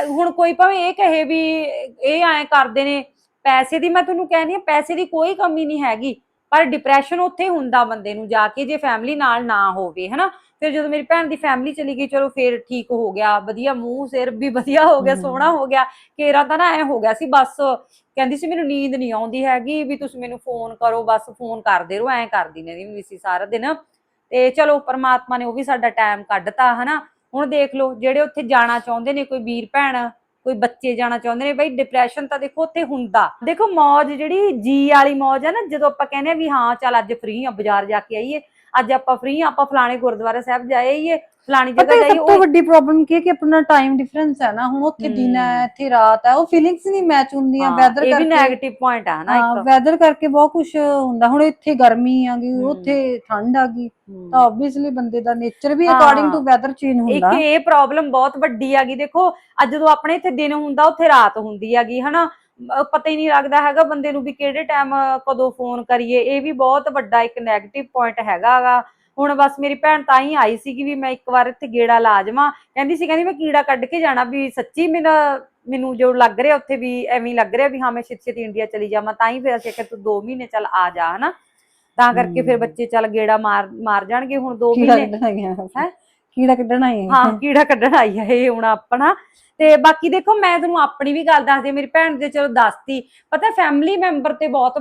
ਹੁਣ ਕੋਈ ਭਾਵੇਂ ਇਹ ਕਹੇ ਵੀ ਇਹ ਐਂ ਕਰਦੇ ਨੇ ਪੈਸੇ ਦੀ ਮੈਂ ਤੁਹਾਨੂੰ ਕਹਿੰਦੀ ਆ ਪੈਸੇ ਦੀ ਕੋਈ ਕਮੀ ਨਹੀਂ ਹੈਗੀ ਪਰ ਡਿਪਰੈਸ਼ਨ ਉੱਥੇ ਹੁੰਦਾ ਬੰਦੇ ਨੂੰ ਜਾ ਕੇ ਜੇ ਫੈਮਿਲੀ ਨਾਲ ਨਾ ਹੋਵੇ ਹਨਾ? ਫਿਰ ਜਦੋਂ ਮੇਰੀ ਭੈਣ ਦੀ ਫੈਮਿਲੀ ਚਲੀ ਗਈ ਚਲੋ ਫਿਰ ਠੀਕ ਹੋ ਗਿਆ ਵਧੀਆ ਮੂੰਹ ਸਿਰ ਵੀ ਵਧੀਆ ਹੋ ਗਿਆ। ਸੋਹਣਾ ਹੋ ਗਿਆ ਕੇਰਾ ਤਾਂ ਨਾ ਐ ਹੋ ਗਿਆ ਸੀ ਬਸ ਕਹਿੰਦੀ ਸੀ ਮੈਨੂੰ ਨੀਂਦ ਨਹੀਂ ਆਉਂਦੀ ਹੈਗੀ ਵੀ ਤੁਸੀਂ ਮੈਨੂੰ ਫੋਨ ਕਰੋ ਬਸ ਫੋਨ ਕਰਦੇ ਰਹੋ ਐਂ ਕਰਦੀ ਨੇ ਵੀ ਸੀ ਸਾਰਾ ਦਿਨ। ਤੇ ਚਲੋ ਪਰਮਾਤਮਾ ਨੇ ਉਹ ਵੀ ਸਾਡਾ ਟਾਈਮ ਕੱਢਤਾ ਹਨਾ? ਹੁਣ ਦੇਖ ਲਓ ਜਿਹੜੇ ਉੱਥੇ ਜਾਣਾ ਚਾਹੁੰਦੇ ਨੇ ਕੋਈ ਵੀਰ ਭੈਣ ਕੋਈ ਬੱਚੇ ਜਾਣਾ ਚਾਹੁੰਦੇ ਨੇ, ਬਈ ਡਿਪਰੈਸ਼ਨ ਤਾਂ ਦੇਖੋ ਉੱਥੇ ਹੁੰਦਾ। ਦੇਖੋ ਮੌਜ ਜਿਹੜੀ ਜੀ ਵਾਲੀ ਮੌਜ ਹੈ ਨਾ, ਜਦੋਂ ਆਪਾਂ ਕਹਿੰਦੇ ਆ ਵੀ ਹਾਂ ਚੱਲ ਅੱਜ ਫ੍ਰੀ ਆ, ਬਾਜ਼ਾਰ ਜਾ ਕੇ ਆਈਏ, ਅੱਜ ਆਪਾਂ ਫ੍ਰੀ ਆ, ਆਪਾਂ ਫਲਾਣੇ ਗੁਰਦੁਆਰਾ ਸਾਹਿਬ ਜਾਈਏ ਫਲਾਣੀ ਪਤਾ ਜਗ੍ਹਾ ਹੈ ਜਾਈਏ ਸਭ ਤੋਂ ਉਹ ਵੱਡੀ ਪ੍ਰੋਬਲਮ ਕੀ ਹੈ ਕਿ ਆਪਣਾ ਟਾਈਮ ਡਿਫਰੈਂਸ ਹੈ ਨਾ ਹੁਣ ਉੱਥੇ ਦਿਨ ਹੈ। ਇੱਥੇ ਰਾਤ ਹੈ ਉਹ ਫੀਲਿੰਗਸ ਨਹੀਂ ਮੈਚ ਹੁੰਦੀਆਂ ਵੈਦਰ ਇਹ ਵੀ ਕਰਕੇ 네ਗੇਟਿਵ ਪੁਆਇੰਟ ਆ ਨਾ ਇੱਕ ਵੈਦਰ ਕਰਕੇ ਬਹੁਤ ਕੁਝ ਹੁੰਦਾ ਹੁਣ ਇੱਥੇ ਗਰਮੀ ਆ ਗਈ। ਉੱਥੇ ਠੰਡ ਆ ਗਈ। ਤਾਂ ਆਬਵੀਅਸਲੀ ਬੰਦੇ ਦਾ ਨੇਚਰ ਵੀ। ਅਕੋਰਡਿੰਗ ਟੂ ਵੈਦਰ ਚੇਂਜ ਇੱਕ ਹੁੰਦਾ ਇਹ ਪ੍ਰੋਬਲਮ ਬਹੁਤ ਵੱਡੀ ਹੈਗੀ ਦੇਖੋ ਅੱਜ ਜਦੋਂ ਆਪਣੇ ਇੱਥੇ ਦਿਨ ਹੁੰਦਾ ਉੱਥੇ ਰਾਤ ਹੁੰਦੀ ਹੈਗੀ ਹਨਾ ਪਤਾ ਹੀ ਨਹੀਂ ਲੱਗਦਾ ਹੈਗਾ ਬੰਦੇ ਨੂੰ ਵੀ ਕਿਹੜੇ ਟਾਈਮ ਕਦੋਂ ਫੋਨ ਕਰੀਏ ਇਹ ਵੀ ਬਹੁਤ ਵੱਡਾ ਇੱਕ 네ਗੇਟਿਵ ਪੁਆਇੰਟ ਹੈਗਾਗਾ ਹੁਣ ਬਸ ਮੇਰੀ ਭੈਣ ਤਾਂ ਹੀ ਆਈ ਸੀਗੀ ਵੀ ਮੈਂ ਇੱਕ ਵਾਰ ਇੱਥੇ ਗੇੜਾ ਲਾ ਜਾਵਾਂ। ਕਹਿੰਦੀ ਸੀ ਕਹਿੰਦੀ ਮੈਂ ਕੀੜਾ ਕੱਢ ਕੇ ਜਾਣਾ ਵੀ ਸੱਚੀ ਮੇਰਾ ਮੈਨੂੰ ਜੋ ਲੱਗ ਰਿਹਾ ਉੱਥੇ ਵੀ ਐਵੇਂ ਹੀ ਲੱਗ ਰਿਹਾ ਵੀ ਹਾਂ ਮੈਂ ਛੇਤੀ ਛੇਤੀ ਇੰਡੀਆ ਚਲੀ ਜਾਵਾਂ ਤਾਂ ਹੀ ਫਿਰ ਅਸੀਂ ਕਿ ਤੂੰ 2 ਮਹੀਨੇ ਚੱਲ ਆ ਜਾ ਹਨਾ? ਤਾਂ ਕਰਕੇ ਫਿਰ। ਬੱਚੇ ਚੱਲ ਗੇੜਾ ਮਾਰ ਮਾਰ ਜਾਣਗੇ ਹੁਣ 2 ਕੀੜਾ ਮਹੀਨੇ। ਹੈਂ? ਕੀੜਾ ਕੱਢਣ ਆਈਆਂ ਹਾਂ ਕੀੜਾ ਕੱਢਣ ਆਈ ਹੈ ਇਹ ਹੁਣ ਆਪਣਾ। ਤੇ ਬਾਕੀ ਦੇਖੋ ਮੈਂ ਤੁਹਾਨੂੰ ਆਪਣੀ ਵੀ ਗੱਲ ਦੱਸਦੀ ਹਾਂ, ਮੇਰੀ ਭੈਣ ਦੇ ਚਲੋ ਦੱਸਤੀ। ਪਤਾ ਫੈਮਿਲੀ ਮੈਂਬਰ ਤੇ ਬਹੁਤ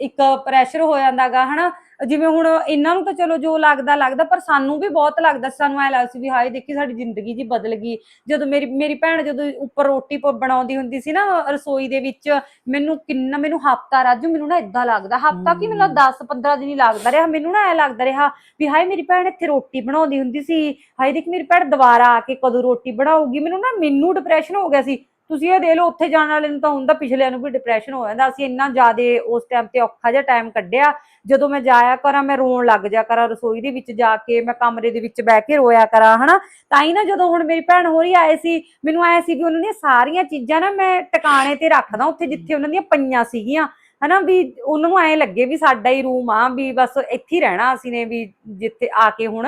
ਇੱਕ ਪ੍ਰੈਸ਼ਰ ਹੋ ਜਾਂਦਾਗਾ ਹਨਾ? ਜਿਵੇਂ ਹੁਣ ਇਹਨਾਂ ਨੂੰ ਤਾਂ ਚਲੋ ਜੋ ਲੱਗਦਾ ਲੱਗਦਾ ਪਰ ਸਾਨੂੰ ਵੀ ਬਹੁਤ ਲੱਗਦਾ ਸਾਨੂੰ ਐ ਲੱਗਦਾ ਸੀ ਵੀ ਹਾਏ ਦੇਖੀ ਸਾਡੀ ਜ਼ਿੰਦਗੀ ਜੀ ਬਦਲ ਗਈ। ਜਦੋਂ ਮੇਰੀ ਮੇਰੀ ਭੈਣ ਜਦੋਂ ਉੱਪਰ ਰੋਟੀ ਬਣਾਉਂਦੀ ਹੁੰਦੀ ਸੀ ਨਾ ਰਸੋਈ ਦੇ ਵਿੱਚ ਮੈਨੂੰ ਕਿੰਨਾ ਮੈਨੂੰ ਹਫਤਾ ਰਾਜੂ ਮੈਨੂੰ ਨਾ ਇਦਾਂ ਲੱਗਦਾ ਹਫਤਾ ਕੀ ਮੈਨੂੰ 10 15 ਦਿਨ ਹੀ ਲੱਗਦਾ ਰਿਹਾ ਮੈਨੂੰ ਨਾ ਐ ਲੱਗਦਾ ਰਿਹਾ ਵੀ ਹਾਏ ਮੇਰੀ ਭੈਣ ਇੱਥੇ ਰੋਟੀ ਬਣਾਉਂਦੀ ਹੁੰਦੀ ਸੀ ਹਾਏ ਦੇਖ ਮੇਰੀ ਭੈਣ ਦੁਬਾਰਾ ਆ ਕੇ ਕਦੋਂ ਰੋਟੀ ਬਣਾਊਗੀ ਮੈਨੂੰ ਨਾ ਮੈਨੂੰ ਡਿਪਰੈਸ਼ਨ ਹੋ ਗਿਆ ਸੀ। ਤੁਸੀਂ ਇਹ ਦੇਖ ਲਓ, ਉੱਥੇ ਜਾਣ ਵਾਲੇ ਨੂੰ ਤਾਂ ਹੁੰਦਾ ਪਿਛਲਿਆਂ ਨੂੰ ਵੀ ਡਿਪਰੈਸ਼ਨ ਹੋ ਜਾਂਦਾ। ਅਸੀਂ ਇੰਨਾ ਜ਼ਿਆਦਾ ਉਸ ਟਾਈਮ ਤੇ ਔਖਾ ਜਿਹਾ ਟਾਈਮ ਕੱਢਿਆ। ਜਦੋਂ ਮੈਂ ਜਾਇਆ ਕਰਾਂ, ਮੈਂ ਰੋਣ ਲੱਗ ਜਾ ਕਰਾਂ, ਰਸੋਈ ਦੇ ਵਿੱਚ ਜਾ ਕੇ, ਮੈਂ ਕਮਰੇ ਦੇ ਵਿੱਚ ਬਹਿ ਕੇ ਰੋਇਆ ਕਰਾਂ, ਹਨਾ। ਤਾਂ ਹੀ ਨਾ ਜਦੋਂ ਹੁਣ ਮੇਰੀ ਭੈਣ ਹੋਰੀ ਆਏ ਸੀ, ਮੈਨੂੰ ਆਇਆ ਸੀ ਵੀ ਉਹਨਾਂ ਦੀਆਂ ਸਾਰੀਆਂ ਚੀਜ਼ਾਂ ਨਾ ਮੈਂ ਟਿਕਾਣੇ ਤੇ ਰੱਖਦਾ ਉੱਥੇ ਜਿੱਥੇ ਉਹਨਾਂ ਦੀਆਂ ਪਈਆਂ ਸੀਗੀਆਂ, ਹਨਾ। ਵੀ ਉਹਨਾਂ ਨੂੰ ਐਂ ਲੱਗੇ ਵੀ ਸਾਡਾ ਹੀ ਰੂਮ ਆ, ਵੀ ਬਸ ਇੱਥੇ ਹੀ ਰਹਿਣਾ ਅਸੀਂ ਨੇ, ਵੀ ਜਿੱਥੇ ਆ ਕੇ ਹੁਣ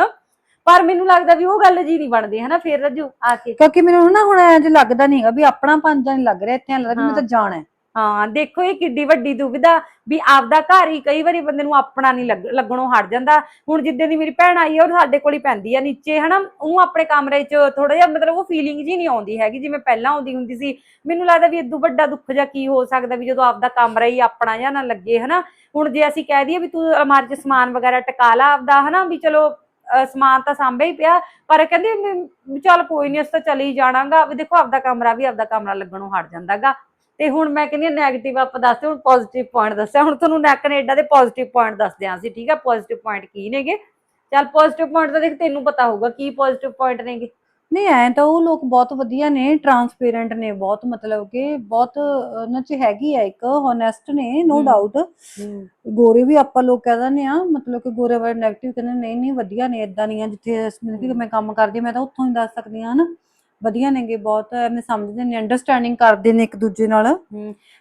ਪਰ ਮੈਨੂੰ ਲੱਗਦਾ ਵੀ ਉਹ ਗੱਲ ਜੀ ਨਹੀਂ ਬਣਦੀ ਹਨਾ? ਫੇਰ ਰੱਜੂ ਆ ਕੇ। ਕਿਉਂਕਿ ਮੈਨੂੰ ਨਾ ਹੁਣ ਇੰਜ ਲੱਗਦਾ ਨਹੀਂਗਾ ਵੀ ਆਪਣਾ ਪੰਜਾ ਨਹੀਂ ਲੱਗ ਰਿਹਾ ਇੱਥੇ ਐਂ ਲੱਗਦਾ ਵੀ ਮੈਂ ਤਾਂ ਹਾਂ। ਜਾਣਾ ਹੈ। ਹਾਂ ਦੇਖੋ ਇਹ ਕਿੱਡੀ ਵੱਡੀ ਦੁਵਿਧਾ ਵੀ ਆਪਦਾ ਘਰ ਹੀ ਕਈ ਵਾਰੀ ਬੰਦੇ ਨੂੰ ਆਪਣਾ ਨਹੀਂ ਲੱਗ- ਲੱਗਣੋਂ ਹਟ ਜਾਂਦਾ। ਹੁਣ ਜਿੱਦਾਂ ਦੀ ਮੇਰੀ ਭੈਣ ਆਈ ਆ ਉਹ ਸਾਡੇ ਕੋਲ ਹੀ ਪੈਂਦੀ ਆ ਨੀਚੇ ਹਨਾ? ਉਹ ਆਪਣੇ ਕਮਰੇ 'ਚ ਥੋੜਾ ਜਿਹਾ ਮਤਲਬ ਉਹ ਫੀਲਿੰਗ ਜੀ ਨਹੀਂ ਆਉਂਦੀ ਹੈਗੀ ਜਿਵੇਂ ਪਹਿਲਾਂ ਆਉਂਦੀ ਹੁੰਦੀ ਸੀ। ਮੈਨੂੰ ਲੱਗਦਾ ਵੀ ਇਦੋਂ ਵੱਡਾ ਦੁੱਖ ਜਾਂ ਕੀ ਹੋ ਸਕਦਾ ਵੀ ਜਦੋਂ ਆਪਦਾ ਕਮਰਾ ਹੀ ਆਪਣਾ ਜਾਂ ਨਾ ਲੱਗੇ ਹਨਾ? ਹੁਣ ਜੇ ਅਸੀਂ ਕਹਿ ਦਈਏ ਵੀ ਤੂੰ ਅਲਮਾਰੀ 'ਚ ਸਮਾਨ ਵਗੈਰਾ ਟਕਾ ਲਾ ਆਪਦਾ ਹਨਾ? ਵੀ ਚਲੋ ਸਮਾਨ ਤਾਂ ਸਾਂਭੇ ਹੀ ਪਿਆ, ਪਰ ਕਹਿੰਦੀ ਚੱਲ ਕੋਈ ਨਹੀਂ ਅਸੀਂ ਤਾਂ ਚਲੀ ਜਾਣਾਗਾ। ਵੀ ਦੇਖੋ, ਆਪਦਾ ਕਮਰਾ ਵੀ ਆਪਦਾ ਕਮਰਾ ਲੱਗਣੋਂ ਹਟ ਜਾਂਦਾਗਾ। ਤੇ ਹੁਣ ਮੈਂ ਕਹਿੰਦੀ ਨੈਗੇਟਿਵ ਆਪਾਂ ਦੱਸਦੇ, ਹੁਣ ਪੋਜ਼ਿਟਿਵ ਪੁਆਇੰਟ ਦੱਸਿਆ। ਹੁਣ ਤੁਹਾਨੂੰ ਨੈ ਕੈਨੇਡਾ ਦੇ ਪੋਜ਼ਿਟਿਵ ਪੁਆਇੰਟ ਦੱਸਦੇ ਹਾਂ ਅਸੀਂ, ਠੀਕ ਹੈ ਪੋਜ਼ਿਟਿਵ ਪੁਆਇੰਟ ਕੀ ਨੇਗੇ? ਚੱਲ ਪੋਜ਼ਿਟਿਵ ਪੁਆਇੰਟ ਤਾਂ ਦੇਖ, ਤੈਨੂੰ ਪਤਾ ਹੋਊਗਾ ਕੀ ਪੋਜ਼ਿਟਿਵ ਪੁਆਇੰਟ ਨੇਗੇ। ਨਹੀਂ ਐ ਤਾਂ ਉਹ ਲੋਕ ਬਹੁਤ ਵਧੀਆ ਨੇ ਟਰਾਂਸਪੇਰੈਂਟ ਨੇ ਬਹੁਤ ਮਤਲਬ ਕਿ ਬਹੁਤ ਉਹਨਾਂ 'ਚ ਹੈਗੀ ਆ ਇੱਕ ਹੋਨੈਸਟ ਨੇ ਨੋ। ਡਾਊਟ ਗੋਰੇ ਵੀ ਆਪਾਂ ਲੋਕ ਕਹਿ ਦਿੰਦੇ ਆ ਮਤਲਬ ਕਿ ਗੋਰੇ ਬਾਰੇ 네ਗੇਟਿਵ ਕਹਿੰਦੇ ਨਹੀਂ ਨਹੀਂ ਵਧੀਆ ਨੇ ਇਦਾਂ ਨਹੀਂ ਆ ਜਿੱਥੇ ਮਤਲਬ ਕਿ ਮੈਂ ਕੰਮ ਕਰਦੀ ਮੈਂ ਤਾਂ ਉੱਥੋਂ ਹੀ ਦੱਸ ਸਕਦੀ ਹਾਂ ਹਨਾ। ਵਧੀਆ ਨੇਗੇ ਬਹੁਤ ਐਵੇਂ ਸਮਝਦੇ ਨੇ ਅੰਡਰਸਟੈਂਡਿੰਗ ਕਰਦੇ ਨੇ ਇੱਕ ਦੂਜੇ ਨਾਲ।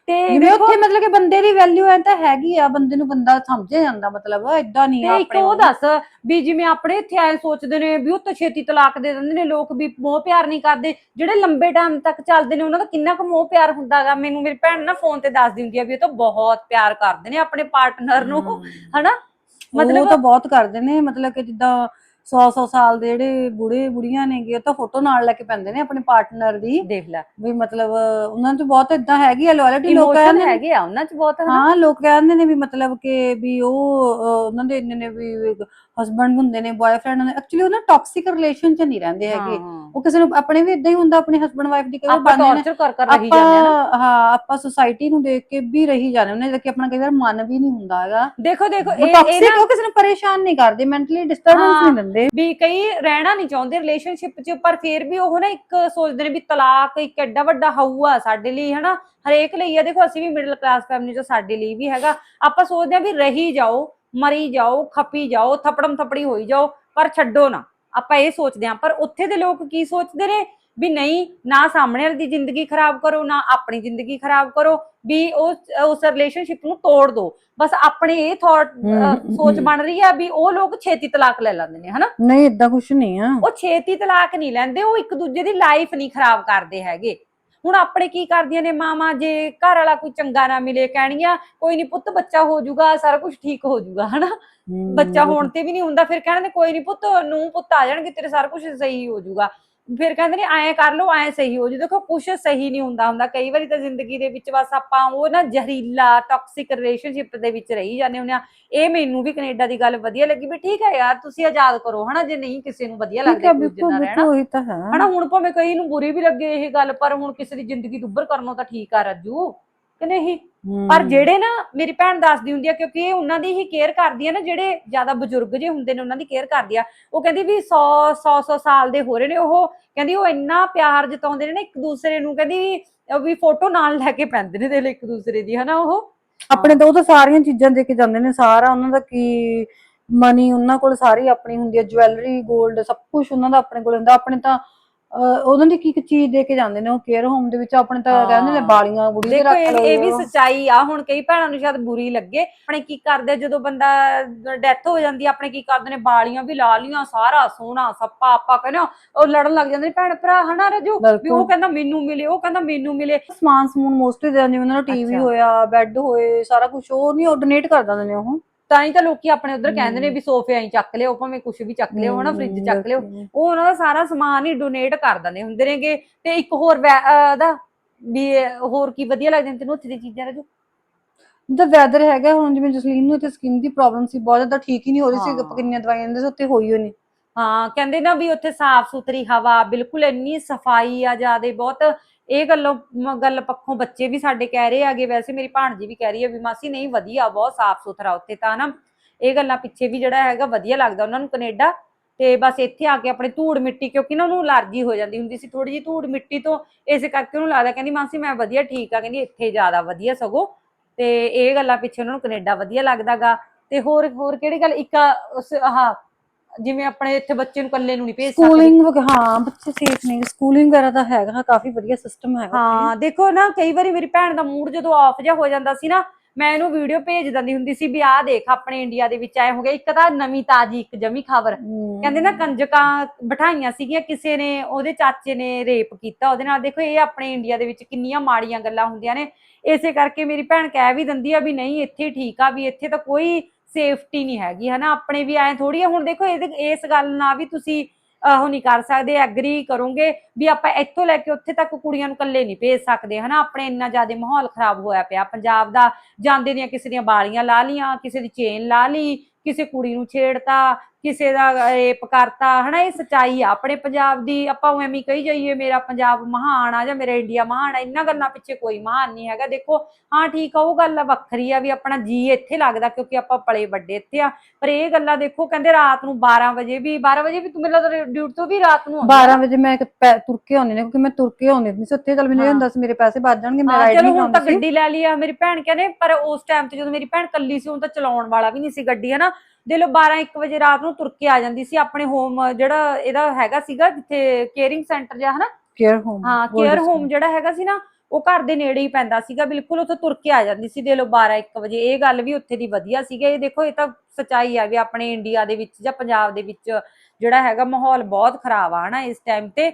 ਤੇ ਜਿਵੇਂ ਉੱਥੇ ਮਤਲਬ ਕਿ ਬੰਦੇ ਦੀ ਵੈਲਿਊ ਐ ਤਾਂ ਹੈਗੀ ਆ ਬੰਦੇ ਨੂੰ ਬੰਦਾ ਸਮਝਿਆ ਜਾਂਦਾ ਮਤਲਬ ਇਦਾਂ ਨਹੀਂ ਆ ਤੇ ਇੱਕ ਉਹ ਦੱਸ ਵੀ ਜਿਵੇਂ ਆਪਣੇ ਇੱਥੇ ਐ ਸੋਚਦੇ ਨੇ ਵੀ ਉਹ ਤਾਂ ਛੇਤੀ ਤਲਾਕ ਦੇ ਦਿੰਦੇ ਨੇ ਲੋਕ ਵੀ ਮੋਹ ਪਿਆਰ ਨਹੀਂ ਕਰਦੇ ਜਿਹੜੇ ਲੰਬੇ ਟਾਈਮ ਤੱਕ ਚੱਲਦੇ ਨੇ ਉਹਨਾਂ ਦਾ ਕਿੰਨਾ ਕੁ ਮੋਹ ਪਿਆਰ ਹੁੰਦਾਗਾ ਮੈਨੂੰ ਮੇਰੀ ਭੈਣ ਨਾ ਫੋਨ ਤੇ ਦੱਸਦੀ ਹੁੰਦੀ ਆ ਵੀ ਇਹ ਤਾਂ ਬਹੁਤ ਪਿਆਰ ਕਰਦੇ ਨੇ ਆਪਣੇ ਪਾਰਟਨਰ ਨੂੰ ਹਨਾ? ਮਤਲਬ ਮਤਲਬ ਤਾਂ ਬਹੁਤ ਕਰਦੇ ਨੇ ਮਤਲਬ ਕਿ ਜਿੱਦਾਂ 100 100 ਸਾਲ ਦੇ ਜਿਹੜੇ ਬੁੜੇ ਬੁੜੀਆਂ ਨੇਗੇ ਉਹ ਤਾਂ ਫੋਟੋ ਨਾਲ ਲੈ ਕੇ ਪੈਂਦੇ ਨੇ ਆਪਣੇ ਪਾਰਟਨਰ ਦੀ। ਦੇਖ ਲੈ। ਵੀ ਮਤਲਬ ਉਹਨਾਂ 'ਚ ਬਹੁਤ ਇਦਾਂ ਹੈਗੀ ਆ ਲੋਇਲਟੀ ਲੋਕ ਇਮੋਸ਼ਨ ਕਹਿੰਦੇ ਨੇ ਹੈਗੇ ਆ ਉਹਨਾਂ ਚ ਬਹੁਤ ਹਨਾ। ਹਾਂ ਲੋਕ ਕਹਿੰਦੇ ਨੇ ਵੀ ਮਤਲਬ ਕਿ ਵੀ ਉਹ ਅਹ, ਉਹਨਾਂ ਦੇ ਇੰਨੇ ਨੇ ਵੀ ਹਸਬੰਡ ਹੁੰਦੇ ਨੇ ਬॉयਫ੍ਰੈਂਡ ਹੁੰਦੇ ਐਕਚੁਅਲੀ ਉਹ ਨਾ ਟਾਕਸਿਕ ਰਿਲੇਸ਼ਨ 'ਚ ਨਹੀਂ ਰਹਿੰਦੇ ਹੈਗੇ। ਉਹ ਕਿਸੇ ਨੂੰ ਆਪਣੇ ਵੀ ਇਦਾਂ ਹੀ ਹੁੰਦਾ ਆਪਣੇ ਹਸਬੰਡ ਵਾਈਫ ਦੀ ਕਈ ਆਪਾਂ ਟੌਰਚਰ ਕਰ ਕਰ ਰਹੀ ਜਾਂਦੇ ਆ ਨਾ। ਹਾਂ ਆਪਾਂ ਸੋਸਾਇਟੀ ਨੂੰ ਦੇਖ ਕੇ ਵੀ ਰਹੀ ਜਾਂਦੇ ਉਹਨੇ ਕਿ ਆਪਣਾ ਕਈ ਵਾਰ ਮਨ ਵੀ ਨਹੀਂ ਹੁੰਦਾ ਹੈਗਾ। ਦੇਖੋ ਦੇਖੋ ਇਹ ਇਹ ਟਾਕਸਿਕ ਨਾ ਉਹ ਕਿਸੇ ਨੂੰ ਪਰੇਸ਼ਾਨ ਨਹੀਂ ਕਰਦੇ ਮੈਂਟਲੀ ਡਿਸਟਰਬੈਂਸ। ਨਹੀਂ ਦਿੰਦੇ। ਵੀ ਕਈ ਰਹਿਣਾ ਨਹੀਂ ਚਾਹੁੰਦੇ ਰਿਲੇਸ਼ਨਸ਼ਿਪ 'ਚ ਪਰ ਫਿਰ ਵੀ ਉਹ ਨਾ ਇੱਕ ਸੋਚਦੇ ਨੇ ਵੀ ਤਲਾਕ ਇੱਕ ਐਡਾ ਵੱਡਾ ਹਊਆ ਸਾਡੇ ਲਈ ਹਨਾ? ਹਰੇਕ ਲਈ ਆ। ਦੇਖੋ ਅਸੀਂ ਵੀ ਮਿਡਲ ਕਲਾਸ ਫੈਮਿਲੀ 'ਚੋਂ ਸਾਡੇ ਲਈ ਵੀ ਹੈਗਾ। ਆਪਾਂ ਸੋਚਦੇ ਆ ਵੀ ਰਹੀ ਜਾਓ। ਮਰੀ ਜਾਓ ਖੱਪੀ ਜਾਓ ਥਪੜਮ ਥਪੜੀ ਹੋਈ ਜਾਓ ਪਰ ਛੱਡੋ ਨਾ। ਆਪਾਂ ਇਹ ਸੋਚਦੇ ਆ ਪਰ ਉੱਥੇ ਦੇ ਲੋਕ ਕੀ ਸੋਚਦੇ ਨੇ? ਵੀ ਨਹੀਂ ਨਾ ਸਾਹਮਣੇ ਵਾਲੇ ਦੀ ਜ਼ਿੰਦਗੀ ਖਰਾਬ ਕਰੋ ਨਾ ਆਪਣੀ ਜ਼ਿੰਦਗੀ ਖਰਾਬ ਕਰੋ ਵੀ ਉਸ ਉਸ ਰਿਲੇਸ਼ਨਸ਼ਿਪ ਨੂੰ ਤੋੜ ਦਿਓ ਬਸ ਆਪਣੇ ਇਹ ਥਾਟ ਸੋਚ। ਬਣ ਰਹੀ ਆ ਵੀ ਉਹ ਲੋਕ ਛੇਤੀ ਤਲਾਕ ਲੈ ਲੈਂਦੇ ਨੇ ਹਨਾ? ਨਹੀਂ ਇਦਾਂ ਕੁਝ ਨਹੀਂ ਆ। ਉਹ ਛੇਤੀ ਤਲਾਕ ਨਹੀਂ ਲੈਂਦੇ ਉਹ ਇੱਕ ਦੂਜੇ ਦੀ ਲਾਈਫ ਨਹੀਂ ਖਰਾਬ ਕਰਦੇ ਹੈਗੇ। ਹੁਣ ਆਪਣੇ ਕੀ ਕਰਦੀਆਂ ਨੇ ਮਾਵਾਂ? ਜੇ ਘਰ ਵਾਲਾ ਕੋਈ ਚੰਗਾ ਨਾ ਮਿਲੇ ਕਹਿਣੀਆਂ ਕੋਈ ਨਹੀਂ ਪੁੱਤ ਬੱਚਾ ਹੋ ਜਾਊਗਾ ਸਾਰਾ ਕੁਝ ਠੀਕ ਹੋ ਜਾਊਗਾ ਹਨਾ? ਬੱਚਾ ਹੋਣ ਤੇ ਵੀ ਨਹੀਂ ਹੁੰਦਾ ਫਿਰ ਕਹਿੰਦੇ ਕੋਈ ਨਹੀਂ ਪੁੱਤ ਨੂੰ ਪੁੱਤ ਆ ਜਾਣਗੇ ਤੇਰੇ ਸਾਰਾ ਕੁਝ ਸਹੀ ਹੋ ਜਾਊਗਾ। ਫਿਰ ਕਹਿੰਦੇ ਨੇ ਐਂ ਕਰ ਲਓ ਐਂ ਸਹੀ ਹੋ ਜੂ ਦੇਖੋ ਕੁਝ ਸਹੀ ਨਹੀਂ ਹੁੰਦਾ ਹੁੰਦਾ। ਕਈ ਵਾਰੀ ਤਾਂ ਜ਼ਿੰਦਗੀ ਦੇ ਵਿੱਚ ਬਸ ਆਪਾਂ ਉਹ ਨਾ ਜ਼ਹਿਰੀਲਾ ਟਾਕਸਿਕ ਰਿਲੇਸ਼ਨਸ਼ਿਪ ਦੇ ਵਿੱਚ ਰਹੀ ਜਾਂਦੇ ਹੁੰਦੇ ਆ। ਇਹ ਮੈਨੂੰ ਵੀ ਕੈਨੇਡਾ ਦੀ ਗੱਲ ਵਧੀਆ ਲੱਗੀ ਵੀ ਠੀਕ ਹੈ ਯਾਰ ਤੁਸੀਂ ਆਜ਼ਾਦ ਕਰੋ ਹਨਾ? ਜੇ ਨਹੀਂ ਕਿਸੇ ਨੂੰ ਵਧੀਆ ਲੱਗਦਾ ਦੂਜੇ ਨਾਲ ਰਹਿਣਾ। ਉਹੀ ਤਾਂ ਹੈ। ਹਨਾ ਹੁਣ ਭਾਵੇਂ ਕਈ ਨੂੰ ਬੁਰੀ ਵੀ ਲੱਗੇ ਇਹ ਗੱਲ ਪਰ ਹੁਣ ਕਿਸੇ ਦੀ ਜ਼ਿੰਦਗੀ ਦੁੱਬਰ ਕਰਨੋਂ ਤਾਂ ਠੀਕ ਆ ਰੱਜੂ। ਕਿ ਨਹੀਂ? ਪਰ ਜਿਹੜੇ ਨਾ ਮੇਰੀ ਭੈਣ ਦੱਸਦੀ ਹੁੰਦੀ ਆ ਕਿਉਂਕਿ ਇਹ ਉਹਨਾਂ ਦੀ ਹੀ ਕੇਅਰ ਕਰਦੀ ਆ ਨਾ ਜਿਹੜੇ ਜ਼ਿਆਦਾ ਬਜ਼ੁਰਗ ਜੇ ਹੁੰਦੇ ਨੇ ਉਹਨਾਂ ਦੀ ਕੇਅਰ ਕਰਦੀ ਆ। ਉਹ ਕਹਿੰਦੀ ਵੀ 100 100 100 ਸਾਲ ਦੇ ਹੋ ਰਹੇ ਨੇ ਉਹ ਕਹਿੰਦੀ ਉਹ ਇੰਨਾ ਪਿਆਰ ਜਤਾਉਂਦੇ ਨੇ ਨਾ ਇੱਕ ਦੂਸਰੇ ਨੂੰ ਕਹਿੰਦੀ ਵੀ- ਫੋਟੋ ਨਾਲ ਲੈ ਕੇ ਪੈਂਦੇ ਨੇ ਦੇ ਇੱਕ ਦੂਸਰੇ ਦੀ ਹਨਾ ਉਹ? ਆਪਣੇ ਤਾਂ ਉਹ ਤਾਂ ਸਾਰੀਆਂ ਚੀਜ਼ਾਂ ਦੇ ਕੇ ਜਾਂਦੇ ਨੇ ਸਾਰਾ ਉਹਨਾਂ ਦਾ ਕੀ ਮਨੀ ਉਹਨਾਂ ਕੋਲ ਸਾਰੀ ਆਪਣੀ ਹੁੰਦੀ ਹੈ ਜਵੈਲਰੀ 골ਡ ਸਭ ਕੁਝ ਉਹਨਾਂ ਦਾ ਆਪਣੇ ਕੋਲ ਹੁੰਦਾ ਆਪਣੇ ਤਾਂ ਉਹਨਾਂ ਦੀ ਕੀ ਇੱਕ ਚੀਜ਼ ਦੇ ਕੇ ਜਾਂਦੇ ਨੇ ਉਹ ਕੇਅਰ ਹੋਮ ਦੇ ਵਿੱਚ? ਆਪਣੇ ਤਾਂ। ਕਹਿੰਦੇ ਨੇ ਬਾਲੀਆਂ ਗੁੜੀ ਦੇ ਦੇਖੋ ਰੱਖ ਇਹ ਲਓ ਇਹ ਵੀ ਸੱਚਾਈ ਆ। ਹੁਣ ਕਈ ਭੈਣਾਂ ਨੂੰ ਸ਼ਾਇਦ ਬੁਰੀ ਲੱਗੇ। ਆਪਣੇ ਕੀ ਕਰਦੇ ਆ ਜਦੋਂ ਬੰਦਾ ਡੈਥ ਹੋ ਜਾਂਦੀ ਆ ਆਪਣੇ ਕੀ ਕਰਦੇ ਨੇ? ਬਾਲੀਆਂ ਵੀ ਲਾ ਲੀਆਂ ਸਾਰਾ ਸੋਹਣਾ ਸੱਪਾ ਆਪਾਂ ਕਹਿੰਦੇ ਆ, ਉਹ ਲੜਨ ਲੱਗ ਜਾਂਦੇ ਨੇ ਭੈਣ ਭਰਾ ਹਨਾ ਰਜੂ? ਵੀ ਉਹ ਕਹਿੰਦਾ ਮੈਨੂੰ ਮਿਲੇ ਉਹ ਕਹਿੰਦਾ ਮੈਨੂੰ ਮਿਲੇ। ਸਮਾਨ ਸਮੂਨ ਮੋਸਟਲੀ ਦੇ ਜਿਵੇਂ ਉਹਨਾਂ ਦਾ ਟੀਵੀ ਅੱਛਾ। ਹੋਇਆ ਬੈੱਡ ਹੋਏ ਸਾਰਾ ਕੁਝ ਉਹ ਨਹੀਂ ਉਹ ਡੋਨੇਟ ਕਰ ਦਿੰਦੇ ਨੇ ਉਹ। ਤਾਂ ਹੀ ਤਾਂ ਲੋਕੀ ਆਪਣੇ ਉਧਰ ਕਹਿੰਦੇ ਨੇ ਵੀ ਸੋਫੇ ਐਂ ਚੱਕ ਲਿਓ ਭਾਵੇਂ ਕੁਝ ਵੀ ਚੱਕ ਲਿਓ ਹਨਾ ਫ੍ਰਿਜ ਚੱਕ ਲਿਓ। ਉਹ ਉਹਨਾਂ ਦਾ ਸਾਰਾ ਸਮਾਨ ਹੀ ਡੋਨੇਟ ਕਰ ਦਿੰਦੇ ਹੁੰਦੇ ਨੇਗੇ। ਤੇ ਇੱਕ ਹੋਰ ਦਾ ਵੀ ਹੋਰ ਕੀ ਵਧੀਆ ਲੱਗਦੇ ਨੇ ਤੈਨੂੰ ਉੱਥੇ ਦੀ ਚੀਜ਼ਾਂ ਰਾਜੂ ਜਿੱਦਾਂ ਵੈਦਰ ਹੈਗਾ ਹੁਣ ਜਿਵੇਂ ਜਸਲੀਨ ਨੂੰ ਇੱਥੇ ਸਕਿਨ ਦੀ ਪ੍ਰੋਬਲਮ ਸੀ ਬਹੁਤ ਜ਼ਿਆਦਾ ਠੀਕ ਹੀ ਨਹੀਂ ਹੋ ਰਹੀ ਸੀ ਕਿੰਨੀਆਂ ਦਵਾਈਆਂ ਦਿੰਦੇ ਸੀ ਉੱਥੇ ਹੋਈ ਨਹੀਂ। ਹਾਂ ਕਹਿੰਦੇ ਨਾ ਵੀ ਉੱਥੇ ਸਾਫ਼ ਸੁਥਰੀ ਹਵਾ ਬਿਲਕੁਲ ਇੰਨੀ ਸਫ਼ਾਈ ਆ ਜਿਆਦੇ ਬਹੁਤ ਇਹ ਗੱਲੋਂ, ਮ- ਗੱਲ ਪੱਖੋਂ ਬੱਚੇ ਵੀ ਸਾਡੇ ਕਹਿ ਰਹੇ ਆਗੇ ਵੈਸੇ ਮੇਰੀ ਭਾਣਜੀ ਵੀ ਕਹਿ ਰਹੀ ਹੈ ਵੀ ਮਾਸੀ ਨਹੀਂ, ਵਧੀਆ, ਬਹੁਤ ਸਾਫ਼ ਸੁਥਰਾ ਉੱਥੇ ਤਾਂ ਨਾ। ਇਹ ਗੱਲਾਂ ਪਿੱਛੇ ਵੀ ਜਿਹੜਾ ਹੈਗਾ ਵਧੀਆ ਲੱਗਦਾ ਉਹਨਾਂ ਨੂੰ ਕੈਨੇਡਾ। ਤੇ ਬਸ ਇੱਥੇ ਆ ਕੇ ਆਪਣੇ ਧੂੜ ਮਿੱਟੀ, ਕਿਉਂਕਿ ਨਾ ਉਹਨੂੰ ਅਲਰਜੀ ਹੋ ਜਾਂਦੀ ਹੁੰਦੀ ਸੀ ਥੋੜੀ ਜਿਹੀ ਧੂੜ ਮਿੱਟੀ ਤੋਂ ਇਸੇ ਕਰਕੇ ਉਹਨੂੰ ਲੱਗਦਾ, ਕਹਿੰਦੀ ਮਾਸੀ ਮੈਂ ਵਧੀਆ ਠੀਕ ਆ, ਕਹਿੰਦੀ ਇੱਥੇ ਜ਼ਿਆਦਾ ਵਧੀਆ ਸਗੋਂ। ਤੇ ਇਹ ਗੱਲਾਂ ਪਿੱਛੇ ਉਹਨਾਂ ਨੂੰ ਕੈਨੇਡਾ ਵਧੀਆ ਲੱਗਦਾਗਾ। ਤੇ ਹੋਰ ਹੋਰ ਕਿਹੜੀ ਗੱਲ, ਇੱਕ ਉਸ, ਆਹ ਜਿਵੇਂ ਆਪਣੇ ਇੱਥੇ ਬੱਚੇ ਨੂੰ ਇਕੱਲੇ ਨੂੰ ਨਹੀਂ ਭੇਜ ਸਕਦੇ। ਸਕੂਲਿੰਗ ਹਾਂ ਬੱਚੇ ਸੇਫ ਨਹੀਂ ਸਕੂਲਿੰਗ ਵਗੈਰਾ ਤਾਂ ਹੈਗਾ ਕਾਫੀ ਵਧੀਆ ਸਿਸਟਮ ਹੈਗਾ ਹਾਂ ਦੇਖੋ ਨਾ ਕਈ ਵਾਰੀ ਮੇਰੀ ਭੈਣ ਦਾ ਮੂਡ ਜਦੋਂ ਆਫ ਜਿਹਾ ਹੋ ਜਾਂਦਾ ਸੀ ਨਾ ਮੈਂ ਇਹਨੂੰ ਵੀਡੀਓ ਭੇਜ ਦਿੰਦੀ ਹੁੰਦੀ ਸੀ ਵੀ ਆਹ ਦੇਖ ਆਪਣੇ ਇੰਡੀਆ ਦੇ ਵਿੱਚ ਆਏ ਹੋ ਇੱਕ ਤਾਂ ਨਵੀਂ ਤਾਜੀ ਇੱਕ ਜਮੀ ਖਬਰ। ਕਹਿੰਦੇ ਨਾ ਕੰਜਕਾਂ ਬਿਠਾਈਆਂ ਸੀਗੀਆਂ ਕਿਸੇ ਨੇ ਉਹਦੇ ਚਾਚੇ ਨੇ ਰੇਪ ਕੀਤਾ ਉਹਦੇ ਨਾਲ ਦੇਖੋ ਇਹ ਆਪਣੇ ਇੰਡੀਆ ਦੇ ਵਿੱਚ ਕਿੰਨੀਆਂ ਮਾੜੀਆਂ ਗੱਲਾਂ ਹੁੰਦੀਆਂ ਨੇ। ਇਸੇ ਕਰਕੇ ਮੇਰੀ ਭੈਣ ਕਹਿ ਵੀ ਦਿੰਦੀ ਆ ਵੀ ਨਹੀਂ ਇੱਥੇ ਠੀਕ ਆ ਵੀ ਇੱਥੇ ਤਾਂ ਕੋਈ ਸੇਫਟੀ ਨਹੀਂ ਹੈਗੀ, ਹਨਾ? ਆਪਣੇ ਵੀ ਐ ਥੋੜੀ ਹੁਣ ਦੇਖੋ ਇਹਦੇ, ਇਸ ਗੱਲ ਨਾਲ ਵੀ ਤੁਸੀਂ ਉਹ ਨਹੀਂ ਕਰ ਸਕਦੇ ਐਗਰੀ ਕਰੋਗੇ ਵੀ ਆਪਾਂ ਇੱਥੋਂ ਲੈ ਕੇ ਉੱਥੇ ਤੱਕ ਕੁੜੀਆਂ ਨੂੰ ਇਕੱਲੇ ਨਹੀਂ ਭੇਜ ਸਕਦੇ, ਹਨਾ? ਆਪਣੇ ਇੰਨਾ ਜ਼ਿਆਦਾ ਮਾਹੌਲ ਖਰਾਬ ਹੋਇਆ ਪਿਆ, ਪੰਜਾਬ ਦਾ ਜਾਂਦੇ ਦੀਆਂ ਕਿਸੇ ਦੀਆਂ ਬਾਲੀਆਂ ਲਾ ਲੀਆਂ ਕਿਸੇ ਦੀ ਚੇਨ ਲਾ ਲਈ, ਕਿਸੇ ਕੁੜੀ ਨੂੰ ਛੇੜਤਾ ਕਿਸੇ ਦਾ ਰੇਪ ਕਰਤਾ ਹਨਾ ਇਹ ਸਚਾਈ ਆ। ਆਪਣੇ ਪੰਜਾਬ ਦੀ ਆਪਾਂ ਐਵੇਂ ਹੀ ਕਹੀ ਜਾਈਏ ਮੇਰਾ ਪੰਜਾਬ ਮਹਾਨ ਆ ਜਾਂ ਮੇਰਾ ਇੰਡੀਆ ਮਹਾਨ ਆ ਇਹਨਾਂ ਗੱਲਾਂ ਪਿੱਛੇ ਕੋਈ ਮਹਾਨ ਨਹੀਂ ਹੈਗਾ। ਦੇਖੋ ਹਾਂ ਠੀਕ ਆ ਉਹ ਗੱਲ ਵੱਖਰੀ ਆ ਵੀ ਆਪਣਾ ਜੀ ਇੱਥੇ ਲੱਗਦਾ ਕਿਉਂਕਿ ਆਪਾਂ ਪਲੇ ਵੱਡੇ ਇੱਥੇ ਆ। ਪਰ ਇਹ ਗੱਲਾਂ ਦੇਖੋ ਕਹਿੰਦੇ ਰਾਤ ਨੂੰ 12 ਵਜੇ ਵੀ 12 ਵਜੇ ਵੀ ਤੂੰ ਮੈਨੂੰ ਲੱਗਦਾ ਡਿਊਟੀ ਤੋਂ ਵੀ ਰਾਤ ਨੂੰ ਆਉਂਦੀ ਆ। 12 ਵਜੇ ਮੈਂ ਤੁਰ ਕੇ ਆਉਂਦੀ ਨੇ ਕਿਉਂਕਿ ਮੈਂ ਤੁਰ ਕੇ ਆਉਂਦੀ ਸੀ। ਉੱਥੇ ਚੱਲ ਮੈਨੂੰ ਇਹ। ਹੁੰਦਾ ਸੀ ਮੇਰੇ ਪੈਸੇ ਬਚ ਜਾਣਗੇ ਮੈਂ ਰਾਈਡ ਚਲੋ ਨਹੀਂ ਹੁਣ ਤਾਂ ਗੱਡੀ ਲੈ ਲਈ ਆ ਮੇਰੀ ਭੈਣ ਕਹਿੰਦੇ ਪਰ ਉਸ ਟਾਈਮ ਤੇ ਜਦੋਂ ਮੇਰੀ ਭੈਣ ਕੱਲੀ ਸੀ ਹੁਣ ਤਾਂ ਚਲਾਉਣ ਵਾਲਾ ਵੀ ਨਹੀਂ ਸੀ ਗੱਡੀ ਹਨਾ। ਦੇ ਲੋ 12 1 ਵਜੇ ਰਾਤ ਨੂੰ ਤੁਰ ਕੇ ਆ ਜਾਂਦੀ ਸੀ ਆਪਣੇ ਹੋਮ ਜਿਹੜਾ ਇਹਦਾ ਹੈਗਾ ਸੀਗਾ ਜਿੱਥੇ ਕੇਅਰਿੰਗ ਸੈਂਟਰ ਜਾਂ ਹਨਾ? ਕੇਅਰ ਹੋਮ ਹਾਂ ਕੇਅਰ ਹੋਮ ਜਿਹੜਾ ਹੈਗਾ ਸੀ ਨਾ ਉਹ ਘਰ ਦੇ ਨੇੜੇ ਹੀ ਪੈਂਦਾ ਸੀਗਾ ਬਿਲਕੁਲ ਉੱਥੇ ਤੁਰ ਕੇ ਆ ਜਾਂਦੀ ਸੀ ਦੇ ਲੋ 12 1 ਵਜੇ। ਇਹ ਗੱਲ ਵੀ ਉੱਥੇ ਦੀ ਵਧੀਆ ਸੀਗਾ। ਇਹ ਦੇਖੋ ਇਹ ਤਾਂ ਸਚਾਈ ਆ ਵੀ ਆਪਣੇ ਇੰਡੀਆ ਦੇ ਵਿੱਚ ਜਾਂ ਪੰਜਾਬ ਦੇ ਵਿੱਚ ਜਿਹੜਾ ਹੈਗਾ ਮਾਹੌਲ ਬਹੁਤ ਖਰਾਬ ਆ ਹਨਾ ਇਸ ਟਾਈਮ ਤੇ।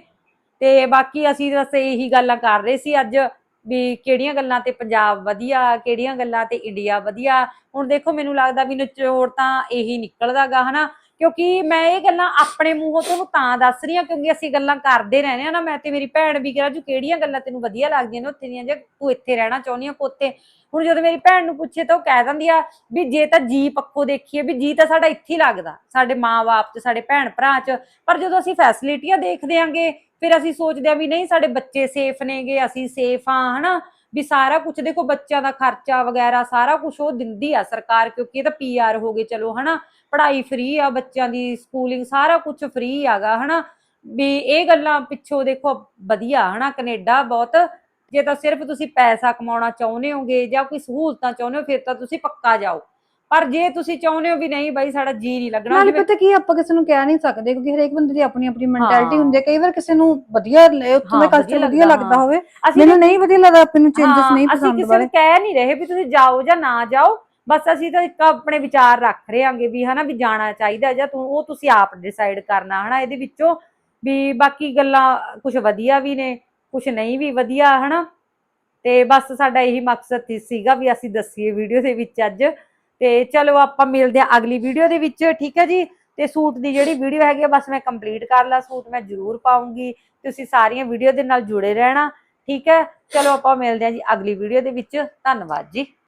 ਤੇ ਬਾਕੀ ਅਸੀਂ ਬਸ ਇਹੀ ਗੱਲਾਂ ਕਰ ਰਹੇ ਸੀ ਅੱਜ। ਵੀ ਕਿਹੜੀਆਂ ਗੱਲਾਂ ਤੇ ਪੰਜਾਬ ਵਧੀਆ, ਕਿਹੜੀਆਂ ਗੱਲਾਂ ਤੇ ਇੰਡੀਆ ਵਧੀਆ। ਹੁਣ ਦੇਖੋ, ਮੈਨੂੰ ਲੱਗਦਾ ਵੀ ਨਿਚੋੜ ਤਾਂ ਇਹੀ ਨਿਕਲਦਾਗਾ, ਹਨਾ? ਕਿਉਂਕਿ ਮੈਂ ਇਹ ਗੱਲਾਂ ਆਪਣੇ ਮੂੰਹੋਂ ਤੁਹਾਨੂੰ ਤਾਂ ਦੱਸ ਰਹੀ ਹਾਂ, ਕਿਉਂਕਿ ਅਸੀਂ ਗੱਲਾਂ ਕਰਦੇ ਰਹਿੰਦੇ ਆ ਨਾ, ਮੈਂ ਤੇ ਮੇਰੀ ਭੈਣ ਵੀ ਕਿਹਾ, ਜੂ ਕਿਹੜੀਆਂ ਗੱਲਾਂ ਤੈਨੂੰ ਵਧੀਆ ਲੱਗਦੀਆਂ ਨੇ ਉੱਥੇ ਦੀਆਂ? ਜੇ ਤੂੰ ਇੱਥੇ ਰਹਿਣਾ ਚਾਹੁੰਦੀ ਆ ਕੋਤੇ ਹੁਣ ਜਦੋਂ ਮੇਰੀ ਭੈਣ ਨੂੰ ਪੁੱਛੇ ਤਾਂ ਉਹ ਕਹਿ ਦਿੰਦੀ ਆ ਵੀ ਜੇ ਤਾਂ ਜੀ ਪੱਖੋਂ ਦੇਖੀਏ, ਵੀ ਜੀ ਤਾਂ ਸਾਡਾ ਇੱਥੇ ਹੀ ਲੱਗਦਾ, ਸਾਡੇ ਮਾਂ-ਬਾਪ ਚ, ਸਾਡੇ ਭੈਣ ਭਰਾ ਚ। ਪਰ ਜਦੋਂ ਅਸੀਂ ਫੈਸਿਲਿਟੀਆਂ ਦੇਖਦੇ ਆਂਗੇ, ਫਿਰ ਅਸੀਂ ਸੋਚਦੇ ਆ ਵੀ ਨਹੀਂ, ਸਾਡੇ ਬੱਚੇ ਸੇਫ ਨੇਗੇ, ਅਸੀਂ ਸੇਫ ਆ ਹਨਾ? ਵੀ ਸਾਰਾ ਕੁਝ ਦੇਖੋ ਬੱਚਿਆਂ ਦਾ ਖਰਚਾ ਵਗੈਰਾ ਸਾਰਾ ਕੁਝ ਉਹ ਦਿੰਦੀ ਆ ਸਰਕਾਰ ਕਿਉਂਕਿ ਇਹ ਤਾਂ ਪੀਆਰ ਹੋ ਗਏ, ਚਲੋ ਹਨਾ, ਪੜ੍ਹਾਈ ਫ੍ਰੀ ਆ ਬੱਚਿਆਂ ਦੀ ਸਕੂਲਿੰਗ ਸਾਰਾ ਕੁਝ ਫ੍ਰੀ ਆਗਾ ਹਨਾ, ਵੀ ਇਹ ਗੱਲਾਂ ਪਿੱਛੋਂ ਦੇਖੋ ਵਧੀਆ ਹਨਾ, ਕੈਨੇਡਾ ਬਹੁਤ, ਜੇ ਤਾਂ ਸਿਰਫ ਤੁਸੀਂ ਪੈਸਾ ਕਮਾਉਣਾ ਚਾਹੁੰਦੇ ਹੋਗੇ ਜਾਂ ਕੋਈ ਸਹੂਲਤਾਂ ਚਾਹੁੰਦੇ ਹੋ, ਫਿਰ ਤਾਂ ਤੁਸੀਂ ਪੱਕਾ ਜਾਓ। ਪਰ ਜੇ ਤੁਸੀਂ ਚਾਹੁੰਦੇ ਹੋ ਵੀ ਨਹੀਂ ਬਾਈ ਸਾਡਾ ਜੀ ਨਹੀਂ ਲੱਗਣਾ ਨਾਲੇ ਪਤਾ ਕੀ ਆ, ਆਪਾਂ ਕਿਸੇ ਨੂੰ ਕਹਿ ਨਹੀਂ ਸਕਦੇ ਕਿਉਂਕਿ ਹਰੇਕ ਬੰਦੇ ਦੀ ਆਪਣੀ ਆਪਣੀ ਮੈਂਟੈਲਿਟੀ। ਹੁੰਦੀ ਹੈ ਕਈ ਵਾਰ ਕਿਸੇ ਨੂੰ ਵਧੀਆ ਲੈ ਉੱਥੋਂ ਦਾ ਹਾਂ, ਕਲਚਰ ਵਧੀਆ ਵਧੀਆ ਲੱਗਦਾ, ਲੱਗਦਾ ਹੋਵੇ। ਅਸੀਂ ਮੈਨੂੰ ਨਹੀਂ ਵਧੀਆ ਲੱਗਦਾ ਮੈਨੂੰ ਚੇਂਜਸ ਹਾਂ, ਨਹੀਂ ਅਸੀਂ ਪਸੰਦ ਕਿਸੇ ਨੂੰ ਕਹਿ ਨਹੀਂ ਰਹੇ ਵੀ ਤੁਸੀਂ ਜਾਓ ਜਾਂ ਨਾ ਜਾਓ। ਬਸ ਅਸੀਂ ਤਾਂ ਇੱਕ ਆਪਣੇ ਵਿਚਾਰ ਰੱਖ ਰਹੇ ਆਂਗੇ ਵੀ ਹਨਾ ਵੀ ਜਾਣਾ ਚਾਹੀਦਾ ਜਾਂ ਤੂੰ ਉਹ ਤੁਸੀਂ ਆਪ ਡਿਸਾਈਡ ਕਰਨਾ ਹਨਾ ਇਹਦੇ ਵਿੱਚੋਂ ਵੀ ਬਾਕੀ ਗੱਲਾਂ ਕੁਝ ਵਧੀਆ ਵੀ ਨੇ ਕੁਝ ਨਹੀਂ ਵੀ ਵਧੀਆ ਹਨਾ। ਤੇ ਬਸ ਸਾਡਾ ਇਹੀ ਮਕਸਦ ਸੀ- ਸੀਗਾ ਵੀ ਅਸੀਂ ਦੱਸੀਏ ਵੀਡੀਓ ਦੇ ਵਿੱਚ ਅੱਜ। ਤੇ ਚਲੋ ਆਪਾਂ ਮਿਲਦੇ ਆ ਅਗਲੀ ਵੀਡੀਓ ਦੇ ਵਿੱਚ, ਠੀਕ ਹੈ ਜੀ? ਤੇ ਸੂਟ ਦੀ ਜਿਹੜੀ ਵੀਡੀਓ ਹੈਗੀ ਆ, ਬਸ ਮੈਂ ਕੰਪਲੀਟ ਕਰ ਲਾ, ਸੂਟ ਮੈਂ ਜ਼ਰੂਰ ਪਾਉਂਗੀ ਤੁਸੀਂ ਸਾਰੀਆਂ ਵੀਡੀਓ ਦੇ ਨਾਲ ਜੁੜੇ ਰਹਿਣਾ, ਠੀਕ ਹੈ? ਚਲੋ ਆਪਾਂ ਮਿਲਦੇ ਹਾਂ ਜੀ ਅਗਲੀ ਵੀਡੀਓ ਦੇ ਵਿੱਚ, ਧੰਨਵਾਦ ਜੀ।